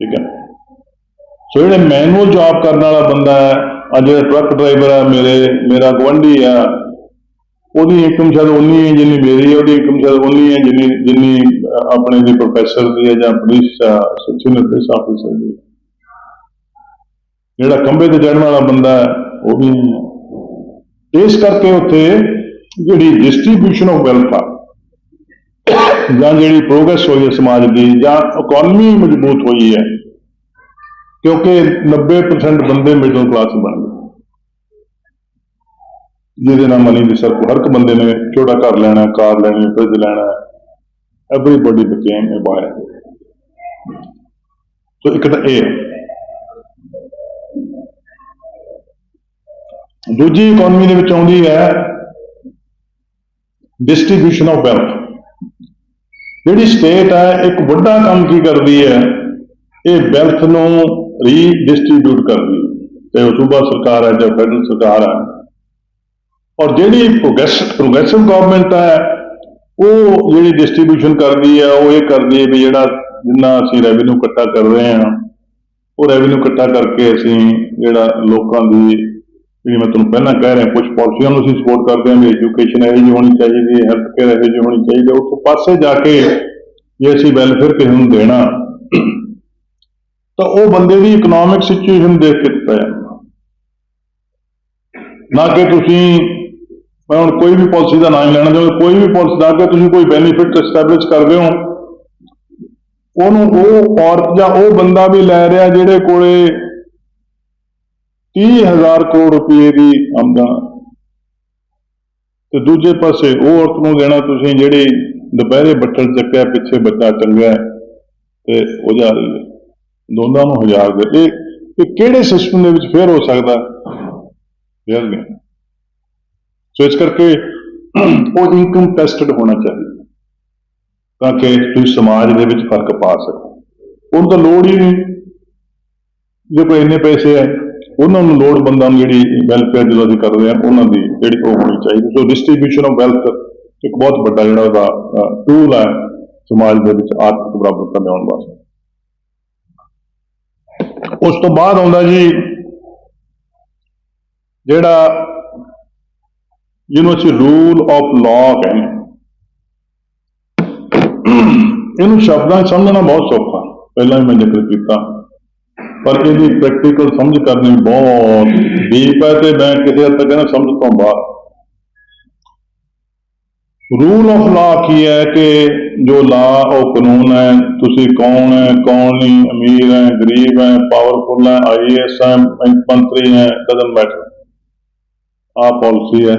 ਠੀਕ ਹੈ। ਸੋ ਜਿਹੜੇ ਮੈਨੂਅਲ ਜੌਬ ਕਰਨ ਵਾਲਾ ਬੰਦਾ ਹੈ, ਅੱਜ ਜਿਹੜਾ ਟਰੱਕ ਡਰਾਈਵਰ ਹੈ, ਮੇਰੇ, ਮੇਰਾ ਗੁਆਂਢੀ ਆ ਉਹਦੀ ਇਨਕਮ ਸ਼ਾਇਦ ਉਨੀ ਹੈ ਜਿੰਨੀ ਮੇਰੀ ਹੈ, ਉਹਦੀ ਇਨਕਮ ਸ਼ਾਇਦ ਉਨੀ ਹੈ ਜਿੰਨੀ ਜਿੰਨੀ ਆਪਣੇ ਦੀ ਪ੍ਰੋਫੈਸਰ ਦੀ ਹੈ ਜਾਂ ਪੁਲਿਸ ਸੈਕਸ਼ਨ ਪੁਲਿਸ ਆਫੀਸਰ ਦੀ ਜਿਹੜਾ ਖੰਭੇ ਤੇ ਚੜਨ ਵਾਲਾ ਬੰਦਾ ਉਹ ਵੀ ਨਹੀਂ ਹੈ। ਇਸ ਕਰਕੇ ਉੱਥੇ ਜਿਹੜੀ ਡਿਸਟ੍ਰੀਬਿਊਸ਼ਨ ਆਫ ਵੈਲਥ ਆ, ਜਾਂ ਜਿਹੜੀ ਪ੍ਰੋਗਰੈਸ ਹੋਈ ਹੈ ਸਮਾਜ ਦੀ, ਜਾਂ ਇਕਨੋਮੀ ਮਜ਼ਬੂਤ ਹੋਈ ਹੈ, ਕਿਉਂਕਿ 90% ਬੰਦੇ ਮਿਡਲ ਕਲਾਸ ਬਣ ਗਏ। ਜਿਹਦੇ ਨਾਲ ਮਨੀ ਦੀ ਸਰਕ ਹਰ ਇੱਕ ਬੰਦੇ ਨੇ ਛੋਟਾ ਘਰ ਲੈਣਾ, ਕਾਰ ਲੈਣੀ, ਫ੍ਰਿਜ ਲੈਣਾ ਐਵਰੀਬਾਡੀ ਬਿਕੇਮ ਅ ਬਾਇਰ ਸੋ ਇੱਕ ਤਾਂ ਇਹ ਦੂਜੀ ਇਕਨੋਮੀ ਦੇ ਵਿੱਚ ਆਉਂਦੀ ਹੈ ਡਿਸਟ੍ਰੀਬਿਊਸ਼ਨ ਆਫ ਵੈਲਥ ਜਿਹੜੀ ਸਟੇਟ ਹੈ, ਇੱਕ ਵੱਡਾ ਕੰਮ ਕੀ ਕਰਦੀ ਹੈ? ਇਹ ਵੈਲਥ ਨੂੰ ਰੀਡਿਸਟ੍ਰੀਬਿਊਟ ਕਰਦੀ ਹੈ। ਤੇ ਉਹ ਸੂਬਾ ਸਰਕਾਰ ਹੈ ਜਾਂ ਫੈਡਰਲ ਸਰਕਾਰ ਹੈ। ਔਰ ਜਿਹੜੀ ਪ੍ਰੋਗਰੈਸਿਵ ਗਵਰਨਮੈਂਟ ਹੈ, ਉਹ ਜਿਹੜੀ ਡਿਸਟ੍ਰੀਬਿਊਸ਼ਨ ਕਰਦੀ ਹੈ, ਉਹ ਇਹ ਕਰਦੀ ਹੈ ਵੀ ਜਿਹੜਾ ਜਿੰਨਾ ਅਸੀਂ ਰੈਵਨਿਊ ਇਕੱਠਾ ਕਰ ਰਹੇ ਹਾਂ, ਉਹ ਰੈਵਨਿਊ ਇਕੱਠਾ ਕਰਕੇ ਅਸੀਂ ਜਿਹੜਾ ਲੋਕਾਂ ਦੀ ਜਿਹੜੀ ਮੈਂ ਤੁਹਾਨੂੰ ਪਹਿਲਾਂ ਕਹਿ ਰਿਹਾ ਕੁਝ ਪਾਲਿਸੀਆਂ ਨੂੰ ਅਸੀਂ ਸਪੋਰਟ ਕਰਦੇ ਹਾਂ ਵੀ ਐਜੂਕੇਸ਼ਨ ਇਹੋ ਜਿਹੀ ਹੋਣੀ ਚਾਹੀਦੀ ਹੈ ਹੈਲਥ ਕੇਅਰ ਇਹੋ ਜਿਹੀ ਹੋਣੀ ਚਾਹੀਦੀ ਹੈ ਉਸ ਤੋਂ ਪਾਸੇ ਜਾ ਕੇ ਜੇ ਅਸੀਂ ਵੈਲਫੇਅਰ ਕਿਸੇ ਨੂੰ ਦੇਣਾ, ਤਾਂ ਉਹ ਬੰਦੇ ਦੀ ਇਕਨੋਮਿਕ ਸਿਚੁਏਸ਼ਨ ਦੇਖ ਕੇ ਦਿੱਤਾ ਜਾਂਦਾ। ਨਾ ਕਿ ਤੁਸੀਂ ਮੈਂ ਹੁਣ ਕੋਈ ਵੀ ਪਾਲਿਸੀ ਦਾ ਨਾਮ ਲੈਣਾ ਚਾਹੁੰਦਾ, ਕੋਈ ਵੀ ਪਾਲਿਸੀ ਦਾ ਕਿ ਤੁਸੀਂ ਕੋਈ ਬੈਨੀਫਿਟ ਐਸਟੈਬਲਿਸ਼ ਰਹੇ ਹੋ, ਉਹਨੂੰ ਉਹ ਔਰਤ ਜਾਂ ਉਹ ਬੰਦਾ ਵੀ ਲੈ ਰਿਹਾ ਜਿਹੜੇ ਕੋਲੇ 30000 ਕਰੋੜ ਰੁਪਏ ਦੀ ਆਮਦਨ। ਤੇ ਦੂਜੇ ਪਾਸੇ ਉਹ ਔਰਤ ਨੂੰ ਦੇਣਾ ਤੁਸੀਂ ਜਿਹੜੀ ਦੁਪਹਿਰੇ ਬੱਟਲ ਚੱਕਿਆ, ਪਿੱਛੇ ਬੱਚਾ ਟੰਗਿਆ ਤੇ ਉਹ ਜਾ ਰਹੀ ਹੈ। ਦੋਨਾਂ ਨੂੰ ਹਜ਼ਾਰ ਦੇ। ਇਹ ਕਿਹੜੇ ਸਿਸਟਮ ਦੇ ਵਿੱਚ ਫੇਰ ਹੋ ਸਕਦਾ? ਫੇਰ ਨਹੀਂ। ਸੋ ਇਸ ਕਰਕੇ ਉਹ ਇਨਕਮ ਟੈਸਟਡ ਹੋਣਾ ਚਾਹੀਦਾ ਤਾਂ ਕਿ ਤੁਸੀਂ ਸਮਾਜ ਦੇ ਵਿੱਚ ਫ਼ਰਕ ਪਾ ਸਕੋ। ਉਹਨੂੰ ਤਾਂ ਲੋੜ ਹੀ ਨਹੀਂ। ਜੇ ਕੋਈ ਇੰਨੇ ਪੈਸੇ ਹੈ, ਉਹਨਾਂ ਨੂੰ ਲੋੜ ਬੰਦਾ ਨੂੰ ਜਿਹੜੀ ਵੈਲਫੇਅਰ ਜਦੋਂ ਅਸੀਂ ਕਰਦੇ ਹਾਂ, ਉਹਨਾਂ ਦੀ ਜਿਹੜੀ ਉਹ ਹੋਣੀ ਚਾਹੀਦੀ ਸੋ ਡਿਸਟ੍ਰੀਬਿਊਸ਼ਨ ਆਫ ਵੈਲਥ ਇੱਕ ਬਹੁਤ ਵੱਡਾ ਜਿਹੜਾ ਉਹਦਾ ਟੂਲ ਹੈ ਸਮਾਜ ਦੇ ਵਿੱਚ ਆਰਥਿਕ ਬਰਾਬਰਤਾ ਲਿਆਉਣ ਵਾਸਤੇ। ਉਸ ਤੋਂ ਬਾਅਦ ਆਉਂਦਾ ਜੀ ਜਿਹੜਾ ਜਿਹਨੂੰ ਅਸੀਂ ਰੂਲ ਆਫ ਲਾਅ ਕਹਿੰਦੇ ਇਹਨੂੰ ਸ਼ਬਦਾਂ 'ਚ ਸਮਝਣਾ ਬਹੁਤ ਸੌਖਾ ਪਹਿਲਾਂ ਵੀ ਮੈਂ ਜ਼ਿਕਰ ਕੀਤਾ ਪਰ ਇਹਦੀ ਪ੍ਰੈਕਟੀਕਲ ਸਮਝ ਕਰਨੀ ਬਹੁਤ ਡੀਪ ਹੈ ਤੇ ਮੈਂ ਕਿਸੇ ਹੱਦ ਤੱਕ ਕਹਿੰਦਾ ਸਮਝ ਤੋਂ ਬਾਹਰ ਰੂਲ ਆਫ ਲਾ ਕੀ ਹੈ ਕਿ ਜੋ ਲਾ ਉਹ ਕਾਨੂੰਨ ਹੈ ਤੁਸੀਂ ਕੌਣ ਹੈ ਕੌਣ ਨਹੀਂ ਅਮੀਰ ਹੈ ਗਰੀਬ ਹੈ ਪਾਵਰਫੁਲ ਹੈ ਆਈਏਐਸ ਹੈ ਮੰਤਰੀ ਹੈ ਡਸਨਟ ਮੈਟਰ ਆ ਪਾਲਿਸੀ ਹੈ